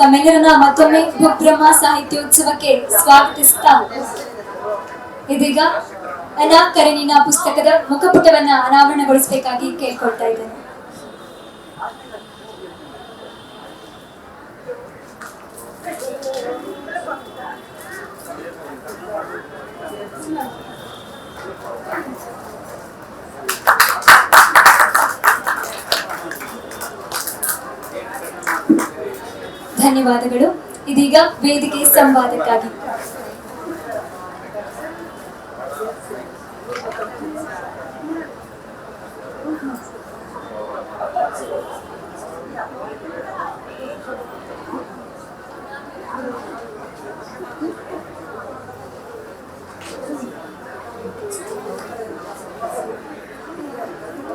ತಮ್ಮೆಲ್ಲರನ್ನ ಮತ್ತೊಮ್ಮೆ ಭೂಬ್ರಹ್ಮ ಸಾಹಿತ್ಯೋತ್ಸವಕ್ಕೆ ಸ್ವಾಗತಿಸ್ತಾ ಇದೀಗ ಅನಾಕರಣಿನ ಪುಸ್ತಕದ ಮುಖಪುಟವನ್ನ ಅನಾವರಣಗೊಳಿಸಬೇಕಾಗಿ ಕೇಳ್ಕೊಳ್ತಾ ಇದ್ದೇನೆ. ಧನ್ಯವಾದಗಳು. ಇದೀಗ ವೇದಿಕೆ ಸಂವಾದಕ್ಕಾಗಿ.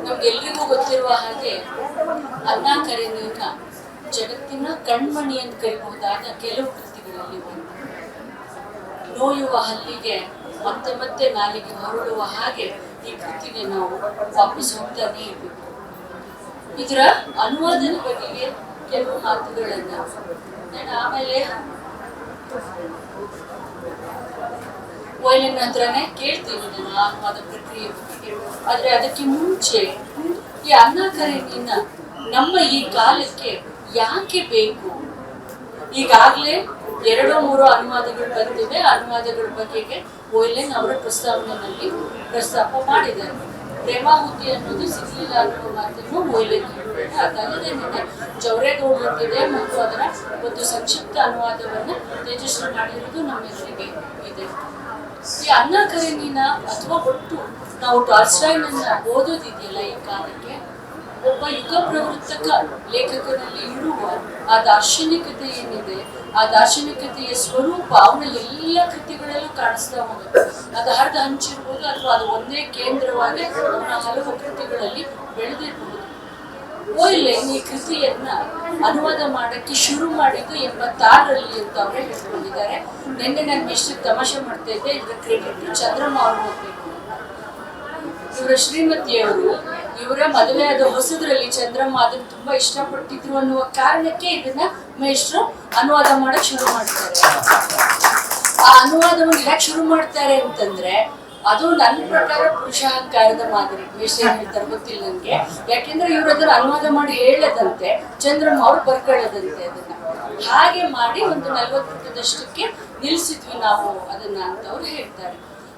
ನಮ್ಗೆಲ್ರಿಗೂ ಗೊತ್ತಿರುವ ಹಾಗೆ ಅನ್ನ ಕರೆನೀನ ಜಗತ್ತಿನ ಕಣ್ಮಣಿ ಅಂತ ಕರಿಬಹುದಾದ ಕೆಲವು ಕೃತಿಗಳಲ್ಲಿ ಒಂದು. ನೋಯುವ ಹಲ್ಲಿಗೆ ಮತ್ತೆ ಮತ್ತೆ ನಾಲಿಗೆ ಹೊರಡುವ ಹಾಗೆ ಈ ಕೃತಿಗೆ ನಾವು ವಾಪಸ್ ಹೋಗ್ತಾನೆ ಇರಬೇಕು ಇದರ ಅನುವಾದದ ಬಗೆಗೆ ಕೆಲವು ಮಾತುಗಳನ್ನ ನಾನು ಆಮೇಲೆ ವೈಲಿನ್ ಹತ್ರನೇ ಕೇಳ್ತೀನಿ ನಾನು ಆ ಅನುವಾದ ಪ್ರಕ್ರಿಯೆ ಬಗ್ಗೆ. ಆದ್ರೆ ಅದಕ್ಕೆ ಮುಂಚೆ ಈ ಅನ್ನ ನಿನ್ನ ನಮ್ಮ ಈ ಕಾಲಕ್ಕೆ ಯಾಕೆ ಬೇಕು? ಈಗಾಗಲೇ ಎರಡು ಮೂರು ಅನುವಾದಗಳು ಬಂದಿವೆ. ಅನುವಾದಗಳ ಬಗೆಗೆ ಓಯ್ಲೆನ್ ಅವರ ಪ್ರಸ್ತಾವನೆಯಲ್ಲಿ ಪ್ರಸ್ತಾಪ ಮಾಡಿದ್ದಾರೆ. ಪ್ರೇಮಾಹುತಿ ಅನ್ನೋದು ಸಿಗ್ಲಿಲ್ಲ ಅನ್ನೋ ಮಾತನ್ನು ಓಯ್ಲೆನ್ ಹೇಳಿದ್ದಾರೆ. ನಿನ್ನೆ ಜವರೇಗೌಡರಿಗಿದೆ ಮತ್ತು ಅದರ ಒಂದು ಸಂಕ್ಷಿಪ್ತ ಅನುವಾದವನ್ನು ತೇಜಸ್ವಿ ಮಾಡಿರುವುದು ನಮ್ಮೆಲ್ಲರಿಗೆ ಇದೆ. ಈ ಅನ್ನ ಕರೆನಿನ ಅಥವಾ ಒಟ್ಟು ನಾವು ಟಾಲ್ಸ್ಟಾಯ್ನನ್ನ ಓದೋದಿದೆಯಲ್ಲ ಈ ಕಾಲಕ್ಕೆ? ಒಬ್ಬ ಯುಗ ಪ್ರವೃತ್ತಕ ಲೇಖಕನಲ್ಲಿ ಇರುವ ಆ ದಾರ್ಶನಿಕತೆ ಏನಿದೆ, ಆ ದಾರ್ಶನಿಕತೆಯ ಸ್ವರೂಪ ಅವನ ಎಲ್ಲ ಕೃತಿಗಳಲ್ಲೂ ಕಾಣಿಸ್ತಾ ಹೋಗುತ್ತೆ. ಅದು ಹರಿದು ಹಂಚಿರ್ಬೋದು ಅಥವಾ ಅದು ಒಂದೇ ಕೇಂದ್ರವಾಗಿ ಅವನ ಹಲವು ಕೃತಿಗಳಲ್ಲಿ ಬೆಳೆದಿರ್ಬೋದು. ಓಯ್ಲೆನ್ ಈ ಕೃತಿಯನ್ನ ಅನುವಾದ ಮಾಡಕ್ಕೆ ಶುರು ಮಾಡಿದ್ದು ಎಂಬತ್ತಾರರಲ್ಲಿ ಅಂತ ಅವರು ಹೇಳ್ಕೊಂಡಿದ್ದಾರೆ. ನಿನ್ನೆ ನಾನು ಎಷ್ಟು ತಮಾಷೆ ಮಾಡ್ತಾ ಇದ್ದೆ, ಇದರ ಕ್ರೆಡಿಟ್ ಚಂದ್ರಮ್ಮ ಅವ್ರು ಹೋಗ್ಬೇಕು ಇವರ ಶ್ರೀಮತಿಯವರು ಇವರ ಮದುವೆ ಆದ ಹೊಸದ್ರಲ್ಲಿ ಚಂದ್ರಮ್ಮ ಅದನ್ನ ತುಂಬಾ ಇಷ್ಟಪಟ್ಟಿದ್ರು ಅನ್ನುವ ಕಾರಣಕ್ಕೆ ಇದನ್ನ ಮೇಷ್ಟ್ರು ಅನುವಾದ ಮಾಡಕ್ ಶುರು ಮಾಡ್ತಾರೆ. ಆ ಅನುವಾದವನ್ನು ಯಾಕೆ ಶುರು ಮಾಡ್ತಾರೆ ಅಂತಂದ್ರೆ ಅದು ನನ್ನ ಪ್ರಕಾರ ಪುರುಷಾಹಂಕಾರದ ಮಾದರಿ. ಮೇಷ್ಟ್ರು ಏನ್ ಹೇಳ್ತಾರೆ ಗೊತ್ತಿಲ್ಲ ನನ್ಗೆ ಯಾಕೆಂದ್ರೆ ಇವ್ರ ಅದನ್ನ ಅನುವಾದ ಮಾಡಿ ಹೇಳದಂತೆ ಚಂದ್ರಮ್ಮ ಅವ್ರು ಬರ್ಕೊಳ್ಳೋದಂತೆ ಅದನ್ನ. ಹಾಗೆ ಮಾಡಿ ಒಂದು ನಲ್ವತ್ತದಷ್ಟಕ್ಕೆ ನಿಲ್ಸಿದ್ವಿ ನಾವು ಅದನ್ನ ಅಂತ ಅವ್ರು ಹೇಳ್ತಾರೆ.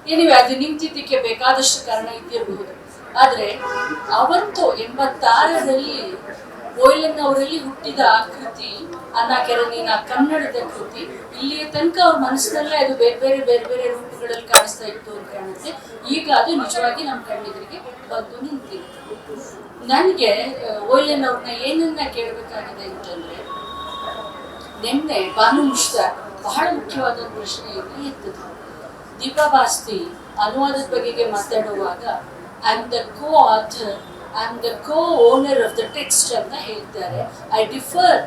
ಏನಿವೆ ಅದು ನಿಂತಿದ್ದಕ್ಕೆ ಬೇಕಾದಷ್ಟು ಕಾರಣ ಇದ್ದಿರಬಹುದು ಆದ್ರೆ ಅವತ್ತು ಎಂಬತ್ತಾರರಲ್ಲಿ ಓಯ್ಲನ್ ಅವರಲ್ಲಿ ಹುಟ್ಟಿದ ಆ ಕೃತಿ, ಅನ್ನ ಕೆರನಿನ ಕನ್ನಡದ ಕೃತಿ, ಇಲ್ಲಿಯ ತನಕ ಅವ್ರ ಮನಸ್ಸಿನಲ್ಲೇ ಅದು ಬೇರೆ ಬೇರೆ ಬೇರೆ ಬೇರೆ ರೂಪಗಳಲ್ಲಿ ಕಾಣಿಸ್ತಾ ಇತ್ತು ಅಂತ ಕಾಣುತ್ತೆ. ಈಗ ಅದು ನಿಜವಾಗಿ ನಮ್ಮ ಕಣ್ಣಿಗರಿಗೆ ಬಂದು ನಿಂತಿದೆ. ನನಗೆ ಓಯ್ಲನ್ ಅವ್ರನ್ನ ಏನನ್ನ ಕೇಳಬೇಕಾಗಿದೆ ಅಂತಂದ್ರೆ, ನಿನ್ನೆ ಬಾನು ಬಹಳ ಮುಖ್ಯವಾದ ಪ್ರಶ್ನೆಯಲ್ಲಿ ಎತ್ತಿದ್ರು. ದೀಪಾ ಬಾಸ್ತಿ ಅನುವಾದದ ಬಗೆಗೆ ಮಾತಾಡುವಾಗ I am the co author I'm the co owner of the text ಅಂತ ಹೇಳ್ತಾರೆ. I differ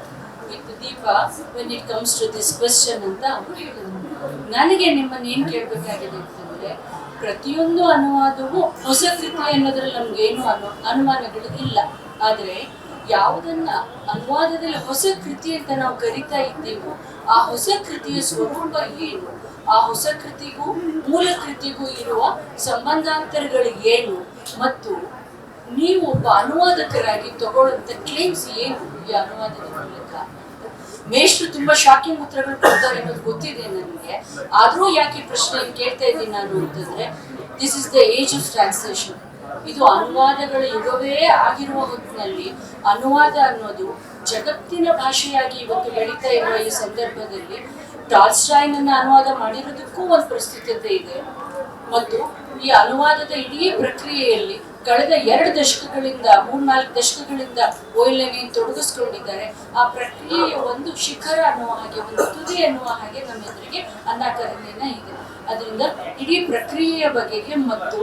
with Deepa when it comes to this question ಅಂತ ಅವರು ಹೇಳಿದ್ರು. ನನಗೆ ನಿಮ್ಮನ್ನು ಏನು ಕೇಳಬೇಕಾಗಿದೆ ಅಂತಂದರೆ, ಪ್ರತಿಯೊಂದು ಅನುವಾದವೂ ಹೊಸ ಕೃತಿ ಅನ್ನೋದ್ರಲ್ಲಿ ನಮಗೇನು ಅನು, ಅನುಮಾನಗಳು ಇಲ್ಲ. ಆದರೆ ಯಾವುದನ್ನ ಅನುವಾದದಲ್ಲಿ ಹೊಸ ಕೃತಿ ಅಂತ ನಾವು ಕರಿತಾ ಇದ್ದೀವೋ, ಆ ಹೊಸ ಕೃತಿಯ ಸ್ವರೂಪ ಏನು? ಆ ಹೊಸ ಕೃತಿಗೂ, ಮೂಲ ಕೃತಿಗೂ ಇರುವ ಸಂಬಂಧಾಂತರಗಳು ಏನು? ಮತ್ತು ನೀವು ಒಬ್ಬ ಅನುವಾದಕರಾಗಿ ತಗೊಳ್ಳುವಂತ ಕ್ಲೇಮ್ಸ್ ಏನು? ಈ ಅನುವಾದದ ಮೂಲಕ. ಮೇಷ್ಟ್ರು ತುಂಬಾ ಶಾಕಿಂಗ್ ಉತ್ತರಗಳು ಕೊಡ್ತಾರೆ ಅನ್ನೋದು ಗೊತ್ತಿದೆ ನನಗೆ. ಆದ್ರೂ ಯಾಕೆ ಪ್ರಶ್ನೆ ಕೇಳ್ತಾ ಇದ್ದೀನಿ ನಾನು ಅಂತಂದ್ರೆ this is the age of translation ಇದು ಅನುವಾದಗಳ ಯುಗವೇ ಆಗಿರುವ ಹೊತ್ತಿನಲ್ಲಿ ಅನುವಾದ ಅನ್ನೋದು ಜಗತ್ತಿನ ಭಾಷೆಯಾಗಿ ಇವತ್ತು ಬೆಳೀತಾ ಇರುವ ಈ ಸಂದರ್ಭದಲ್ಲಿ ಟಾಲ್ಸ್ಟಾಯ್ನನ್ನ ಅನುವಾದ ಮಾಡಿರೋದಕ್ಕೂ ಒಂದು ಪ್ರಸ್ತುತತೆ ಇದೆ. ಮತ್ತು ಈ ಅನುವಾದದ ಇಡೀ ಪ್ರಕ್ರಿಯೆಯಲ್ಲಿ ಕಳೆದ ಎರಡು ದಶಕಗಳಿಂದ, ಮೂರ್ನಾಲ್ಕು ದಶಕಗಳಿಂದ ಓಯ್ಲನೆ ತೊಡಗಿಸ್ಕೊಂಡಿದ್ದಾರೆ. ಆ ಪ್ರಕ್ರಿಯೆಯ ಒಂದು ಶಿಖರ ಅನ್ನುವ ಹಾಗೆ, ಒಂದು ತುದಿ ಅನ್ನುವ ಹಾಗೆ ನಮ್ಮ ಎದುರಿಗೆ ಅನಾಕರಣೆಯನ್ನ ಇದೆ. ಅದರಿಂದ ಇಡೀ ಪ್ರಕ್ರಿಯೆಯ ಬಗೆಗೆ ಮತ್ತು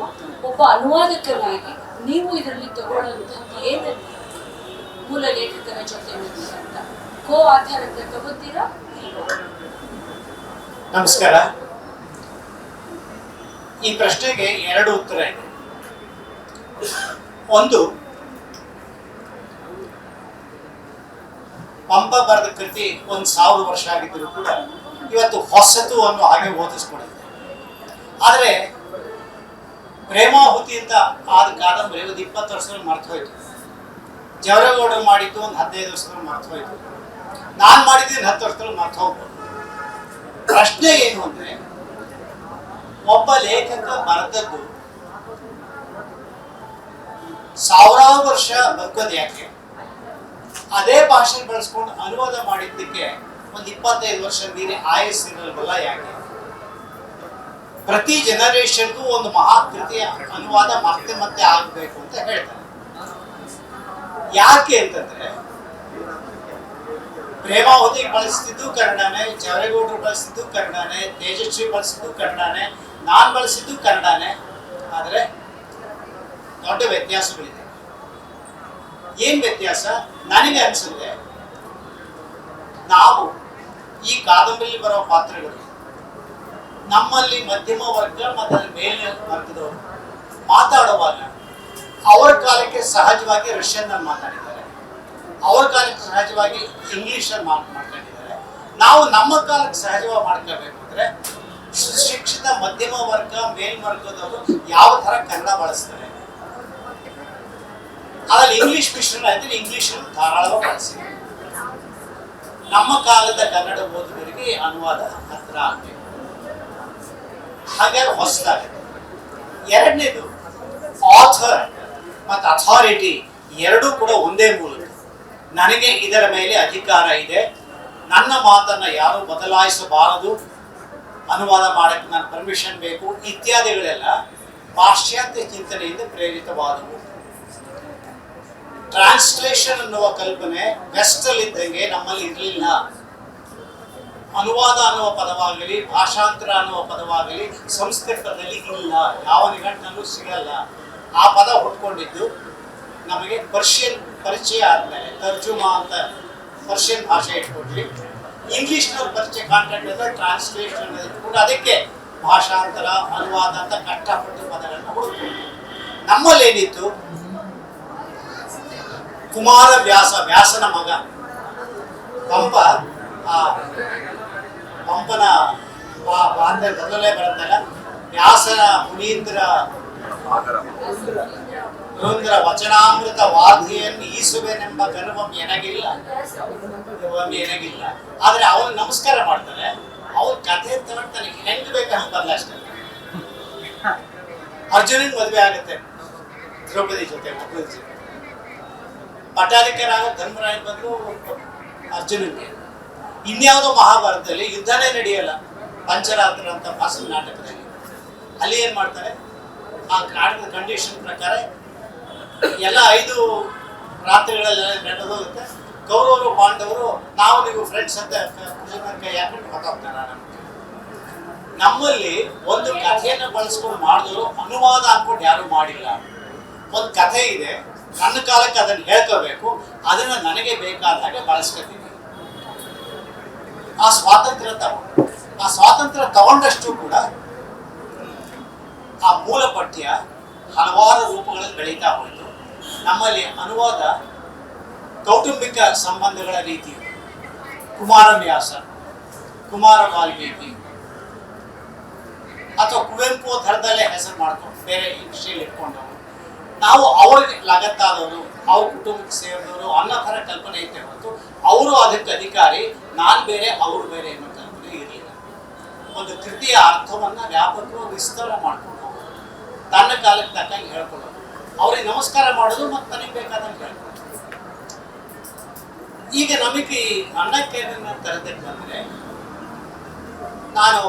ಒಬ್ಬ ಅನುವಾದಕರಾಗಿ ನೀವು ಇದರಲ್ಲಿ ತಗೊಳ್ಳುವಂಥದ್ದು ಏನು ಮೂಲ ಲೇಖಕರ ಜೊತೆ ಅಂತ. ಕೋ ಆಧಾರ ತಗೊತೀರಾ ನಮಸ್ಕಾರ. ಈ ಪ್ರಶ್ನೆಗೆ ಎರಡು ಉತ್ತರ ಇದೆ. ಒಂದು ಪಂಪ ಬರೆದ ಕೃತಿ ಒಂದು ಸಾವಿರ ವರ್ಷ ಆಗಿದ್ದರೂ ಕೂಡ ಇವತ್ತು ಹೊಸತು ಅನ್ನು ಹಾಗೆ ಓದಿಸ್ಕೊಡುತ್ತೆ ಆದರೆ, ಪ್ರೇಮಾಹುತಿ ಅಂತ ಆದ ಕಾದಂಬರಿ ಒಂದು ಇಪ್ಪತ್ತು ವರ್ಷದಲ್ಲಿ ಮರ್ತು ಹೋಯ್ತು ಜವರೇಗೌಡರು ಮಾಡಿದ್ದು ಒಂದು ಹದಿನೈದು ವರ್ಷದಲ್ಲಿ ಮರ್ತು ಹೋಯ್ತು ನಾನು ಮಾಡಿದ್ದೀನಿ ಹತ್ತು ವರ್ಷದಲ್ಲಿ ಮರ್ತು ಹೋಗ್ಬೋದು ಪ್ರಶ್ನೆ ಏನು ಅಂದ್ರೆ, ಒಬ್ಬ ಲೇಖಕ ಬರೆದದ್ದು ಸಾವಿರಾರು ವರ್ಷ ಬದುಕೋದು ಯಾಕೆ? ಅದೇ ಭಾಷೆ ಬಳಸ್ಕೊಂಡು ಅನುವಾದ ಮಾಡಿದ್ದಕ್ಕೆ ಒಂದು ಇಪ್ಪತ್ತೈದು ವರ್ಷ ಮೀರಿ ಆಯಸ್ಸಿರಲ್ವಲ್ಲ ಯಾಕೆ? ಪ್ರತಿ ಜನರೇಷನ್ಗೂ ಒಂದು ಮಹಾಕೃತಿಯ ಅನುವಾದ ಮತ್ತೆ ಮತ್ತೆ ಆಗಬೇಕು ಅಂತ ಹೇಳ್ತಾರೆ. ಯಾಕೆ ಅಂತಂದ್ರೆ ಪ್ರೇಮಾವತಿ ಬಳಸ್ತಿದ್ದು ಕನ್ನಡನೇ ಜವರೇಗೌಡರು ಬಳಸ್ತಿದ್ದು ಕನ್ನಡನೇ ತೇಜಸ್ವಿ ಬಳಸಿದ್ದು ಕನ್ನಡನೇ, ನಾನ್ ಬಳಸಿದ್ದು ಕನ್ನಡನೇ. ಆದರೆ ದೊಡ್ಡ ವ್ಯತ್ಯಾಸಗಳಿದೆ. ಏನ್ ವ್ಯತ್ಯಾಸ? ನನಗೆ ಅನ್ಸುತ್ತೆ, ನಾವು ಈ ಕಾದಂಬರಿಯಲ್ಲಿ ಬರೋ ಪಾತ್ರಗಳು, ನಮ್ಮಲ್ಲಿ ಮಧ್ಯಮ ವರ್ಗ ಮತ್ತು ಮೇಲಿನ ವರ್ಗದವರು ಮಾತಾಡುವಾಗ ಅವರ ಕಾಲಕ್ಕೆ ಸಹಜವಾಗಿ ರಷ್ಯನ್ ಮಾತಾಡಿದ್ದಾರೆ. ಅವ್ರ ಕಾಲಕ್ಕೆ ಸಹಜವಾಗಿ ಇಂಗ್ಲೀಷಲ್ಲಿ ಮಾತು ಮಾಡ್ಕೊಂಡಿದ್ದಾರೆ. ನಾವು ನಮ್ಮ ಕಾಲಕ್ಕೆ ಸಹಜವಾಗಿ ಮಾಡ್ಕೋಬೇಕು ಅಂದ್ರೆ ಶಿಕ್ಷಿತ ಮಧ್ಯಮ ವರ್ಗ ಮೇಲ್ವರ್ಗದವರು ಯಾವ ತರ ಕನ್ನಡ ಬಳಸ್ತಾರೆ. ಅದ್ರಲ್ಲಿ ಇಂಗ್ಲಿಷ್ ಮಿಶ್ರಣ ಇದ್ರೆ ಇಂಗ್ಲಿಷ್ ಧಾರಾಳವಾಗಿ ಬಳಸಿ ನಮ್ಮ ಕಾಲದ ಕನ್ನಡ ಓದುವರಿಗೆ ಅನುವಾದ ಹತ್ರ ಆಗ್ಬೇಕು. ಹಾಗೆ ಹೊಸದಾಗ. ಎರಡನೇದು ಆಥರ್ ಮತ್ತು ಅಥಾರಿಟಿ ಎರಡೂ ಕೂಡ ಒಂದೇ ಮೂಲಕ ನನಗೆ ಇದರ ಮೇಲೆ ಅಧಿಕಾರ ಇದೆ. ನನ್ನ ಮಾತನ್ನ ಯಾರು ಬದಲಾಯಿಸಬಾರದು. ಅನುವಾದ ಮಾಡಕ್ಕೆ ನಾನು ಪರ್ಮಿಷನ್ ಬೇಕು. ಇತ್ಯಾದಿಗಳೆಲ್ಲ ಪಾಶ್ಚಾತ್ಯ ಚಿಂತನೆಯಿಂದ ಪ್ರೇರಿತವಾದವು. ಟ್ರಾನ್ಸ್ಲೇಷನ್ ಅನ್ನುವ ಕಲ್ಪನೆ ವೆಸ್ಟ್ ಅಲ್ಲಿ ಇದ್ದಂಗೆ ನಮ್ಮಲ್ಲಿ ಇರಲಿಲ್ಲ. ಅನುವಾದ ಅನ್ನುವ ಪದವಾಗಲಿ, ಭಾಷಾಂತರ ಅನ್ನುವ ಪದವಾಗಲಿ ಸಂಸ್ಕೃತದಲ್ಲಿ ಇಲ್ಲ. ಯಾವ ನಿಘಂಟಿನಲ್ಲೂ ಸಿಗಲ್ಲ. ಆ ಪದ ಹುಟ್ಕೊಂಡಿದ್ದು ನಮಗೆ ಪರ್ಷಿಯನ್ ಪರಿಚಯ ಆದಮೇಲೆ, ತರ್ಜುಮಾ ಅಂತ ಪರ್ಷಿಯನ್ ಭಾಷೆ ಇಟ್ಕೊಟ್ವಿ ಇಂಗ್ಲೀಷ್ನವ್ರ ಪರಿಚಯ ಕಾಂಟ್ಯಾಕ್ಟ್ ಅಂದ್ರೆ ಟ್ರಾನ್ಸ್ಲೇಷನ್ ಇಟ್ಕೊಂಡು ಅದಕ್ಕೆ ಭಾಷಾಂತರ, ಅನುವಾದ ಅಂತ ಕಷ್ಟಪಟ್ಟು ಪದಗಳನ್ನ ನಮ್ಮಲ್ಲಿ ಏನಿತ್ತು? ಕುಮಾರ ವ್ಯಾಸ, ವ್ಯಾಸನ ಮಗ. ಪಂಪ, ಆ, ಪಂಪನ ಮೊದಲೇ ಬರುತ್ತಲ್ಲ? ವ್ಯಾಸನ ಮುನೀಂದ್ರ. ರುಂದ್ರ ವಚನಾಮೃತ ವಾದಿಯನ್ನು ಈಸುವೆನೆಂಬ ಗರ್ವಂ ಎನಗಿಲ್ಲ. ಎನಗಿಲ್ಲ. ಆದ್ರೆ ಅವನು ನಮಸ್ಕಾರ ಮಾಡ್ತಾರೆ ಅವ್ರ ಕಥೆ ತಗೊಂಡು ಹೆಂಗ್ ಬೇಕು ಹಂಗಲ್ಲ ಅಷ್ಟೇ. ಅರ್ಜುನನ್ ಮದುವೆ ಆಗುತ್ತೆ. ದ್ರೌಪದಿ ಜೊತೆ, ಮಕ್ಕಳ ಜೊತೆ. ಪಟ್ಟಾಧಿಕಾರಾಗ ಧರ್ಮರಾಯನ್ ಬಂದು ಅರ್ಜುನಿಗೆ ಇನ್ಯಾವುದೋ ಮಹಾಭಾರತದಲ್ಲಿ ಯುದ್ಧನೇ ನಡೆಯಲ್ಲ. ಪಂಚರಾತ್ರ ಅಂತ ಫಾಸಲ್ ನಾಟಕದಲ್ಲಿ. ಅಲ್ಲಿ ಏನ್ ಮಾಡ್ತಾರೆ? ಆ ನಾಟಕದ ಕಂಡೀಷನ್ ಪ್ರಕಾರ ಎಲ್ಲ ಐದು ರಾತ್ರಿಗಳಲ್ಲಿ ನಡೆದೋಗುತ್ತೆ ಕೌರವರು ಪಾಂಡವರು, ನಾವು ನೀವು ಫ್ರೆಂಡ್ಸ್ ಅಂತ ಕ- ಹಾಕೊಂಡು ಹೊತ್ತೋಗ್ತಾರೆ ನಮ್ಮಲ್ಲಿ ಒಂದು ಕಥೆಯನ್ನು ಬಳಸ್ಕೊಂಡು ಮಾಡಿದ್ರು ಅನುವಾದ ಅನ್ಕೊಂಡು ಯಾರು ಮಾಡಿಲ್ಲ. ಒಂದು ಕಥೆ ಇದೆ. ನನ್ನ ಕಾಲಕ್ಕೆ ಅದನ್ನು ಹೇಳ್ಕೋಬೇಕು. ಅದನ್ನ ನನಗೆ ಬೇಕಾದ ಹಾಗೆ ಬಳಸ್ಕೊತೀನಿ. ಆ ಸ್ವಾತಂತ್ರ್ಯ ತಗೊಂಡು. ಆ ಸ್ವಾತಂತ್ರ್ಯ ತಗೊಂಡಷ್ಟು ಕೂಡ ಆ ಮೂಲ ಪಠ್ಯ ಹಲವಾರು ರೂಪಗಳಲ್ಲಿ ಬೆಳೀತಾ ಹೋಯಿತು ನಮ್ಮಲ್ಲಿ ಅನುವಾದ ಕೌಟುಂಬಿಕ ಸಂಬಂಧಗಳ ರೀತಿ. ಕುಮಾರವ್ಯಾಸ ಕುಮಾರ ವಾಲ್ಮೀಕಿ, ಅಥವಾ ಕುವೆಂಪು ಥರದಲ್ಲೇ ಹೆಸರು ಮಾಡ್ಕೊಂಡು ಬೇರೆ ಇಂಡಸ್ಟ್ರಿಯಲ್ಲಿ ಇಟ್ಕೊಂಡವರು. ನಾವು ಅವ್ರಿಗೆ ಲಗತ್ತಾದವರು, ಅವ್ರ ಕುಟುಂಬಕ್ಕೆ ಸೇರಿದವರು, ಅನ್ನೋ ಥರ ಕಲ್ಪನೆ ಐತೆ ಹೊರತು ಅವರು ಅದಕ್ಕೆ ಅಧಿಕಾರಿ, ನಾನು ಬೇರೆ, ಅವ್ರು ಬೇರೆ ಅನ್ನೋ ಕಲ್ಪನೆ ಇರಲಿಲ್ಲ. ಒಂದು ಕೃತಿಯ ಅರ್ಥವನ್ನ ವ್ಯಾಪಕವಾಗಿ ವಿಸ್ತಾರ ಮಾಡ್ಕೊಂಡು ತನ್ನ ಕಾಲಕ್ಕೆ ತಕ್ಕಂಗೆ ಹೇಳ್ಕೊಳ್ಳೋದು ಅವ್ರಿಗೆ ನಮಸ್ಕಾರ ಮಾಡೋದು ಮತ್ತು ನನಗೆ ಬೇಕಾದಂಗೆ ಈಗ ನಮಗೆ ಅನ್ನಕ್ಕೆ ತರದಕ್ಕೆ ಬಂದರೆ, ನಾನು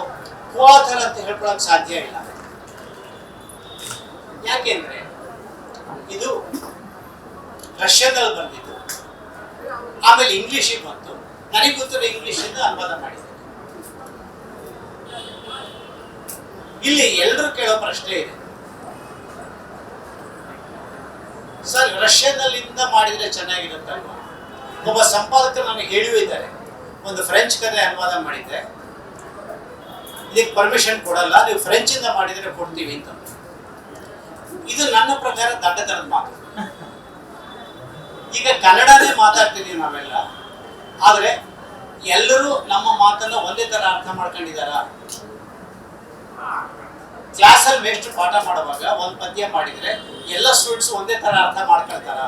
ಕೋಥರ್ ಅಂತ ಹೇಳ್ಕೊಳಕ್ ಸಾಧ್ಯ ಇಲ್ಲ. ಯಾಕೆಂದ್ರೆ, ಇದು ರಷ್ಯಾದಲ್ಲಿ ಬಂದಿದ್ದು. ಆಮೇಲೆ ಇಂಗ್ಲಿಷಿಗೆ ಬಂತು. ನನಗೆ ಗೊತ್ತಿರೋ ಇಂಗ್ಲಿಷಿಂದ ಅನುವಾದ ಮಾಡಿದೆ ಇಲ್ಲಿ ಎಲ್ಲರೂ ಕೇಳೋ ಪ್ರಶ್ನೆ ಇದೆ. ಸರ್ ರಷ್ಯಾದಲ್ಲಿಂದ ಮಾಡಿದ್ರೆ ಚೆನ್ನಾಗಿರುತ್ತೆ ಒಬ್ಬ ಸಂಪಾದಕರು ನನಗೆ ಹೇಳಿದ್ದಾರೆ ಒಂದು ಫ್ರೆಂಚ್ ಕತೆ ಅನುವಾದ ಮಾಡಿದ್ದೆ. ಇದಕ್ಕೆ ಪರ್ಮಿಷನ್ ಕೊಡಲ್ಲ, ನೀವು ಫ್ರೆಂಚ್ ಇಂದ ಮಾಡಿದ್ರೆ ಕೊಡ್ತೀವಿ ಅಂತ. ಇದು ನನ್ನ ಪ್ರಕಾರ ದಡ್ಡತನದ ಮಾತು. ಈಗ ಕನ್ನಡನೇ ಮಾತಾಡ್ತಿದೀವಿ ನಾವೆಲ್ಲ. ಆದರೆ ಎಲ್ಲರೂ ನಮ್ಮ ಮಾತನ್ನ ಒಂದೇ ತರ ಅರ್ಥ ಮಾಡ್ಕೊಂಡಿದಾರ ಕ್ಲಾಸಲ್ಲಿ ವೇಸ್ಟ್ ಪಾಠ ಮಾಡುವಾಗ ಒಂದು ಪದ್ಯ ಮಾಡಿದ್ರೆ ಎಲ್ಲ ಸ್ಟೂಡೆಂಟ್ಸ್ ಒಂದೇ ತರ ಅರ್ಥ ಮಾಡ್ಕೊಳ್ತಾರ?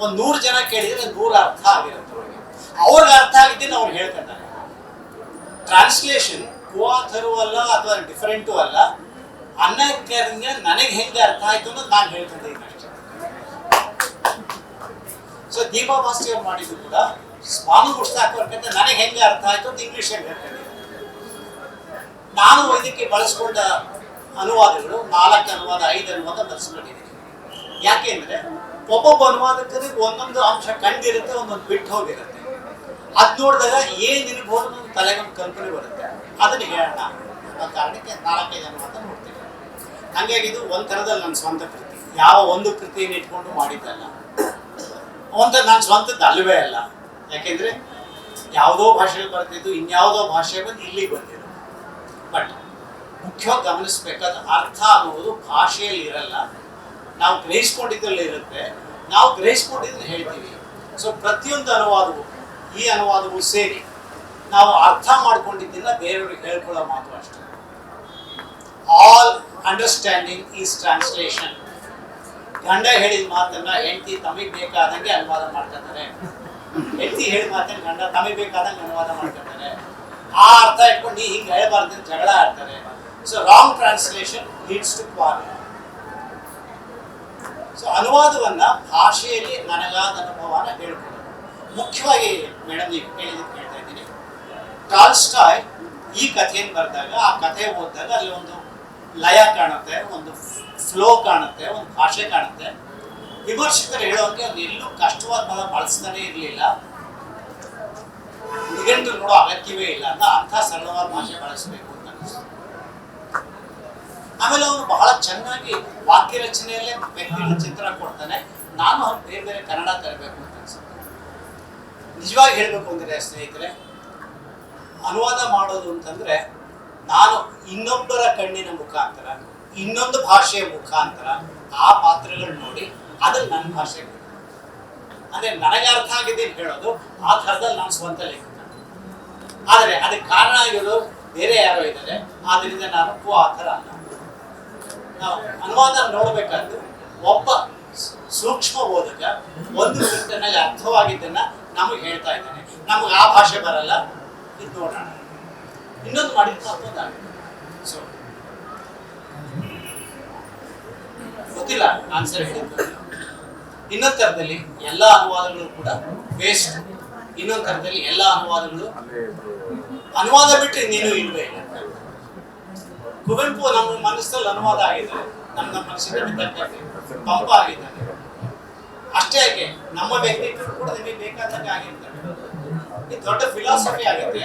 ಒಂದು ನೂರು ಜನ ಕೇಳಿದ್ರೆ ನೂರು ಅರ್ಥ ಆಗಿರುತ್ತೆ ಅವ್ರಿಗೆ. ಅವ್ರಿಗೆ ಅರ್ಥ ಆಗಿದ್ದೇನೆ ಅವ್ರು ಹೇಳ್ಕೊತಾರೆ ಟ್ರಾನ್ಸ್ಲೇಷನ್ ಕೋಆಥರು ಅಲ್ಲ ಅಥವಾ ಡಿಫರೆಂಟು ಅಲ್ಲ ಅನ್ನಕ್ಕೆ ನನಗೆ ಹೆಂಗೆ ಅರ್ಥ ಆಯ್ತು ಅನ್ನೋದು ನಾನು ಹೇಳ್ಕೊಂಡಿದ್ದೀನಿ ಅಷ್ಟೇ. ಸೊ ದೀಪಾ ಭಾಸ್ಕರ್ ಮಾಡಿದ್ದು ಕೂಡ ಸ್ವಾಮಿ ಅವ್ರ ನನಗೆ ಹೆಂಗೆ ಅರ್ಥ ಆಯ್ತು ಅಂತ ಇಂಗ್ಲಿಷ್ ಹೇಳ್ಕೊಂಡಿದ್ದೀನಿ ನಾನು ಇದಕ್ಕೆ ಬಳಸ್ಕೊಂಡ ಅನುವಾದಗಳು ನಾಲ್ಕು ಅನುವಾದ, ಐದು ಅನುವಾದ ಬಳಸ್ಕೊಂಡಿದ್ದೀನಿ ಯಾಕೆಂದ್ರೆ ಒಬ್ಬೊಬ್ಬ ಅನುವಾದಕರಿಗೆ ಒಂದೊಂದು ಅಂಶ ಕಂಡಿರುತ್ತೆ, ಒಂದೊಂದು ಬಿಟ್ಟು ಹೋಗಿರುತ್ತೆ. ಅದು ನೋಡಿದಾಗ ಏನ್ ಇರ್ಬೋದು ಅನ್ನೋ ತಲೆಗೆ ಒಂದು ಕಲ್ಪನೆ ಬರುತ್ತೆ. ಅದನ್ನ ಹೇಳೋಣ. ಅನ್ನೋ ಕಾರಣಕ್ಕೆ ನಾಲ್ಕೈದು ಅನುವಾದ ನೋಡ್ತೀನಿ. ಹಂಗಾಗಿ ಇದು ಒಂದ್ ಥರದಲ್ಲಿ ನನ್ನ ಸ್ವಂತ ಕೃತಿ. ಯಾವ ಒಂದು ಕೃತಿಯನ್ನು ಇಟ್ಕೊಂಡು ಮಾಡಿದ್ದಲ್ಲ. ಒಂದ ನನ್ನ ಸ್ವಂತದ್ದು ಅಲ್ಲವೇ ಅಲ್ಲ. ಯಾಕೆಂದ್ರೆ ಯಾವುದೋ ಭಾಷೆಗೆ ಬರ್ತಿದ್ದು ಇನ್ಯಾವುದೋ ಭಾಷೆ ಬಂದು ಇಲ್ಲಿಗೆ ಬಂದಿದ್ದು. ಬಟ್ ಮುಖ್ಯವಾಗಿ ಗಮನಿಸಬೇಕಾದ ಅರ್ಥ ಅನ್ನುವುದು ಭಾಷೆಯಲ್ಲಿ ಇರಲ್ಲ. ನಾವು ಗ್ರಹಿಸ್ಕೊಂಡಿದ್ದಲ್ಲಿ ಇರುತ್ತೆ. ನಾವು ಗ್ರಹಿಸ್ಕೊಂಡಿದ್ದನ್ನು ಹೇಳ್ತೀವಿ. ಸೊ ಪ್ರತಿಯೊಂದು ಅನುವಾದವು, ಈ ಅನುವಾದವು ಸೇರಿ ನಾವು ಅರ್ಥ ಮಾಡ್ಕೊಂಡಿದ್ದನ್ನ ಬೇರೆಯವ್ರಿಗೆ ಹೇಳ್ಕೊಳ್ಳೋ ಮಾತು ಅಷ್ಟೇ. ಆಲ್ ಅಂಡರ್ಸ್ಟ್ಯಾಂಡಿಂಗ್ ಈಸ್ ಟ್ರಾನ್ಸ್ಲೇಷನ್ ಗಂಡ ಹೇಳಿದ ಮಾತನ್ನ ಹೆಂಡತಿ ತಮಗೆ ಬೇಕಾದಂಗೆ ಅನುವಾದ ಮಾಡ್ಕೊತಾರೆ. ಹೆಂಡತಿ ಹೇಳಿದ ಮಾತನ್ನ ಗಂಡ ತಮಗೆ ಬೇಕಾದಂಗೆ ಅನುವಾದ ಮಾಡ್ಕೊತಾರೆ. ಆ ಅರ್ಥ ಇಟ್ಕೊಂಡು ನೀ ಹಿಂಗೆ ಜಗಳ ಆಡ್ತಾರೆ. So wrong translation leads to quarrel so ಅನುವಾದವನ್ನ ಭಾಷೆಯಲ್ಲಿ ನನಗಾದ ಅನುಭವನ ಹೇಳ್ಕೊಡೋದು ಮುಖ್ಯವಾಗಿ ಮೇಡಮ್ ನೀವು ಹೇಳಿದ್ದಕ್ಕೆ ಹೇಳ್ತಾ ಇದ್ದೀನಿ. ಟಾಲ್ಸ್ಟಾಯ್ ಈ ಕಥೆಯನ್ನು ಬರೆದಾಗ, ಆ ಕಥೆ ಓದಿದಾಗ ಅಲ್ಲಿ ಒಂದು ಲಯ ಕಾಣುತ್ತೆ, ಒಂದು ಫ್ಲೋ ಕಾಣುತ್ತೆ, ಒಂದು ಭಾಷೆ ಕಾಣುತ್ತೆ. ವಿಮರ್ಶಕರು ಹೇಳೋಕೆ ಅವ್ನು ಎಲ್ಲೂ ಕಷ್ಟವಾದ ಬಳಸ್ತಾನೆ ಇರಲಿಲ್ಲ. ನಿಘಂಟು ನೋಡೋ ಅಗತ್ಯವೇ ಇಲ್ಲ ಅಂತ ಅಂಥ ಸರಳವಾದ ಭಾಷೆ ಬಳಸಬೇಕು ಅಂತ ಅನ್ಸುತ್ತೆ. ಆಮೇಲೆ ಅವನು ಬಹಳ ಚೆನ್ನಾಗಿ ವಾಕ್ಯ ರಚನೆಯಲ್ಲೇ ವ್ಯಕ್ತಿಗಳ ಚಿತ್ರ ಕೊಡ್ತಾನೆ. ನಾನು ಅವ್ನು ಬೇರೆ ಬೇರೆ ಕನ್ನಡ ತರಬೇಕು ಅಂತ ಅನ್ಸುತ್ತೆ. ನಿಜವಾಗಿ ಹೇಳ್ಬೇಕು ಅಂದರೆ ಸ್ನೇಹಿತರೆ? ಅನುವಾದ ಮಾಡೋದು ಅಂತಂದ್ರೆ ನಾನು ಇನ್ನೊಬ್ಬರ ಕಣ್ಣಿನ ಮುಖಾಂತರ, ಇನ್ನೊಂದು ಭಾಷೆಯ ಮುಖಾಂತರ ಆ ಪಾತ್ರಗಳು ನೋಡಿ, ಅದನ್ನ ನನ್ನ ಭಾಷೆಗೆ ಅಂದ್ರೆ ನನಗೆ ಅರ್ಥ ಆಗಿದೆ ಅಂತ ಹೇಳೋದು ಆ ಥರದಲ್ಲಿ ನಾನು ಸ್ವಂತ ಲೇಖಕ ಆದರೆ ಅದಕ್ಕೆ ಕಾರಣ ಆಗಿರೋದು ಬೇರೆ ಯಾರೋ ಇದ್ದಾರೆ. ಆದ್ರಿಂದ ನಾನು ಕೋ ಆ ಥರ ಅಲ್ಲ. ನಾವು ಅನುವಾದ ನೋಡಬೇಕಾದ್ರೆ ಒಬ್ಬ ಸೂಕ್ಷ್ಮ ಓದಕ ಒಂದು ಸುತ್ತಿನಲ್ಲಿ ಅರ್ಥವಾಗಿದ್ದನ್ನ ನಮಗೆ ಹೇಳ್ತಾ ಇದ್ದಾನೆ. ನಮಗೆ ಆ ಭಾಷೆ ಬರಲ್ಲ. ಇದು ನೋಡೋಣ. ಇನ್ನೊಂದು ಮಾಡಿದ್ರೆ ಮತ್ತೊಂದಾಗುತ್ತೆ ಸೊ ಗೊತ್ತಿಲ್ಲ ಆನ್ಸರ್ ಹೇಳಿದ್ದು. ಇನ್ನೊಂದು ಥರದಲ್ಲಿ ಎಲ್ಲ ಅನುವಾದಗಳು ಕೂಡ ವೇಸ್ಟ್ ಇನ್ನೊಂದು ಥರದಲ್ಲಿ ಎಲ್ಲ ಅನುವಾದಗಳು ಅನುವಾದ ಬಿಟ್ಟರೆ ನೀನು ಇಲ್ವೇ ಇಲ್ಲ. ಕುವೆಂಪು ನಮ್ಮ ಮನಸ್ಸಲ್ಲಿ ಅನುವಾದ ಆಗಿದೆ ನಮ್ಮ ನಮ್ಮ ಮನಸ್ಸಿನಲ್ಲಿ ತಕ್ಕಂತೆ ಪಂಪ ಆಗಿದ್ದಾನೆ ಅಷ್ಟೇ ಯಾಕೆ ನಮ್ಮ ವ್ಯಕ್ತಿತ್ವ ಕೂಡ ನಿಮಗೆ ಬೇಕಾದಂಗೆ ಆಗಿರ್ತಾರೆ ಇದು ದೊಡ್ಡ ಫಿಲಾಸಫಿ ಆಗುತ್ತೆ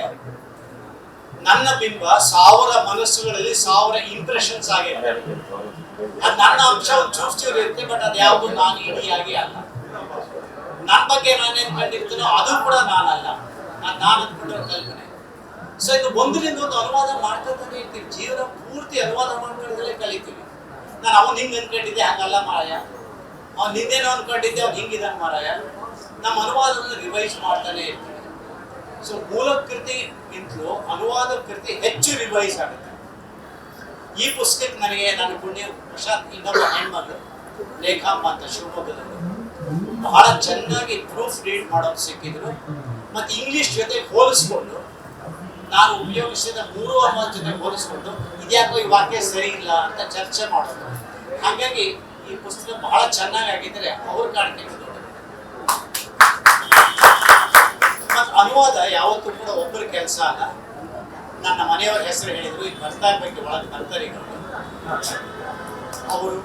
ನನ್ನ ಬಿಂಬ ಸಾವಿರ ಮನಸ್ಸುಗಳಲ್ಲಿ ಸಾವಿರ ಇಂಪ್ರೆಷನ್ಸ್ ಆಗಿರ್ತವೆ ಅದು ನನ್ನ ಅಂಶ ಒಂದು ಚೂರು ಚೂರು ಬಟ್ ಅದು ಯಾವುದು ನಾನು ಇಡಿಯಾಗಿ ಅಲ್ಲ. ನನ್ನ ಬಗ್ಗೆ ನಾನು ಕಂಡಿರ್ತೀನೋ ಅದು ಕೂಡ ನಾನಲ್ಲ. ನಾನು ನಾನು ಅಂದ್ಕೊಂಡಿರೋ ಕಲ್ಪನೆ ಸೊ ಇದು ಒಂದರಿಂದ ಒಂದು ಅನುವಾದ ಮಾಡ್ಕೊತಾನೆ ಇರ್ತೀವಿ. ಜೀವನ ಪೂರ್ತಿ ಅನುವಾದ ಮಾಡ್ಕೊಳ್ಳೋದಲ್ಲೇ ಕಲಿತೀವಿ. ನಾನು ಅವನು ಹಿಂಗೆ ಅನ್ಕೊಂಡಿದ್ದೆ ಹಂಗಲ್ಲ ಮಾರಾಯ. ಅವ್ನು ನಿಂದೇನೋ ಅನ್ಕೊಂಡಿದ್ದೆ ಅವ್ನು ಹಿಂಗಿದ್ದಾನೆ ಮಾರಾಯ. ನಮ್ಮ ಅನುವಾದವನ್ನು ರಿವೈಸ್ ಮಾಡ್ತಾನೆ ಇರ್ತೀವಿ. ಸೊ ಮೂಲ ಕೃತಿಗಿಂತಲೂ ಅನುವಾದ ಕೃತಿ ಹೆಚ್ಚು ರಿವೈಸ್ ಆಗುತ್ತೆ. ಈ ಪುಸ್ತಕ ನನಗೆ ನನ್ನ ಪುಣ್ಯ ಪ್ರಶಾಂತ್ ಇನ್ನೊಬ್ಬ ಹೆಣ್ಮಗಳು ರೇಖಾಂಬ ಅಂತ ಶಿವಮೊಗ್ಗದಲ್ಲಿ. ಬಹಳ ಚೆನ್ನಾಗಿ ಪ್ರೂಫ್ ರೀಡ್ ಮಾಡೋದು ಸಿಕ್ಕಿದ್ರು. ಮತ್ತೆ ಇಂಗ್ಲಿಷ್ ಜೊತೆ ಹೋಲಿಸ್ಕೊಂಡು, ನಾನು ಉಪಯೋಗಿಸಿದ ಮೂರು ಅನುವಾದ ಜೊತೆ ಹೋಲಿಸ್ಕೊಂಡು ಇದ್ಯಾಕೋ ಈ ವಾಕ್ಯ ಸರಿ ಇಲ್ಲ ಅಂತ ಚರ್ಚೆ ಮಾಡೋದು. ಹಾಗಾಗಿ ಈ ಪುಸ್ತಕ ಬಹಳ ಚೆನ್ನಾಗಾಗಿದ್ರೆ ಅವ್ರ ಕಾಣಿಕೆ ಮತ್ತು ಅನುವಾದ ಯಾವತ್ತೂ ಕೂಡ ಒಬ್ಬರ ಕೆಲಸ ಅಲ್ಲ. ನನ್ನ ಮನೆಯವರ ಹೆಸರು ಹೇಳಿದ್ರು, ಇಲ್ಲಿ ಬರ್ತಾ ಇರ್ಬೇಕು ಒಳಗೆ ಬರ್ತಾರೆ ಅವರು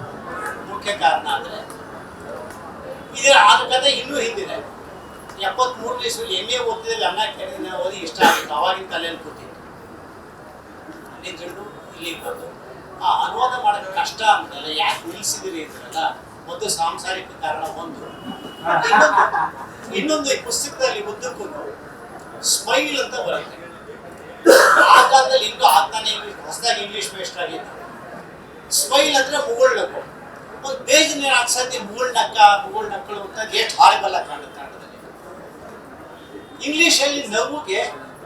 ಮುಖ್ಯ ಕಾರಣ ಆದರೆ, ಇದರ ಆದ ಕಥೆ ಇನ್ನೂ ಹಿಂದಿದೆ. ಎಪ್ಪತ್ಮೂರನೇ ದಿವಸ ಎಂ ಎ ಓದ್ತಿದ್ದಲ್ಲಿ ಅನ್ನ ಕೇಳಿದ್ರೆ ಓದಿ ಇಷ್ಟ ಆಗಿತ್ತು ಅವಾಗಿನ ತಲೆಯಲ್ಲಿ ಕೂತಿತ್ತು ಅಲ್ಲಿ ಇಲ್ಲಿಗೆ ಬಂದು ಆ ಅನುವಾದ ಮಾಡೋದು ಕಷ್ಟ ಅಂತಲ್ಲ ಯಾಕೆ ನಿಲ್ಲಿಸಿದಿರಿ ಅಂತಲ್ಲ ಒಂದು ಸಾಂಸಾರಿಕ ಕಾರಣ ಒಂದು. ಇನ್ನೊಂದು ಇನ್ನೊಂದು ಈ ಪುಸ್ತಕದಲ್ಲಿ ಉದ್ದಕ್ಕೂ ಸ್ಮೈಲ್ ಅಂತ ಬರುತ್ತೆ. ಆ ಕಾಲದಲ್ಲಿ ಇನ್ನೂ ಆಗ್ತಾನೆ ಇಂಗ್ಲಿಷ್, ಹೊಸದಾಗಿ ಇಂಗ್ಲಿಷ್ ಬೇಸ್ಟ್ ಆಗಿತ್ತು. ಸ್ಮೈಲ್ ಅಂದ್ರೆ ಮುಗುಳ್ಬೇಕು ಒಂದು ಬೇಜಿನ ಅನ್ಸತ್ತೆ ಮುಗುಳ್ ನಕ್ಕ, ಮುಗುಳ್ ನಕ್ಕಳು ಅಂತ ಎಷ್ಟು ಹಾರಿಬಲ್ಲ ಕಾಣುತ್ತೆ ಇಂಗ್ಲಿಷ್ ಅಲ್ಲಿ ನಗುಗೆ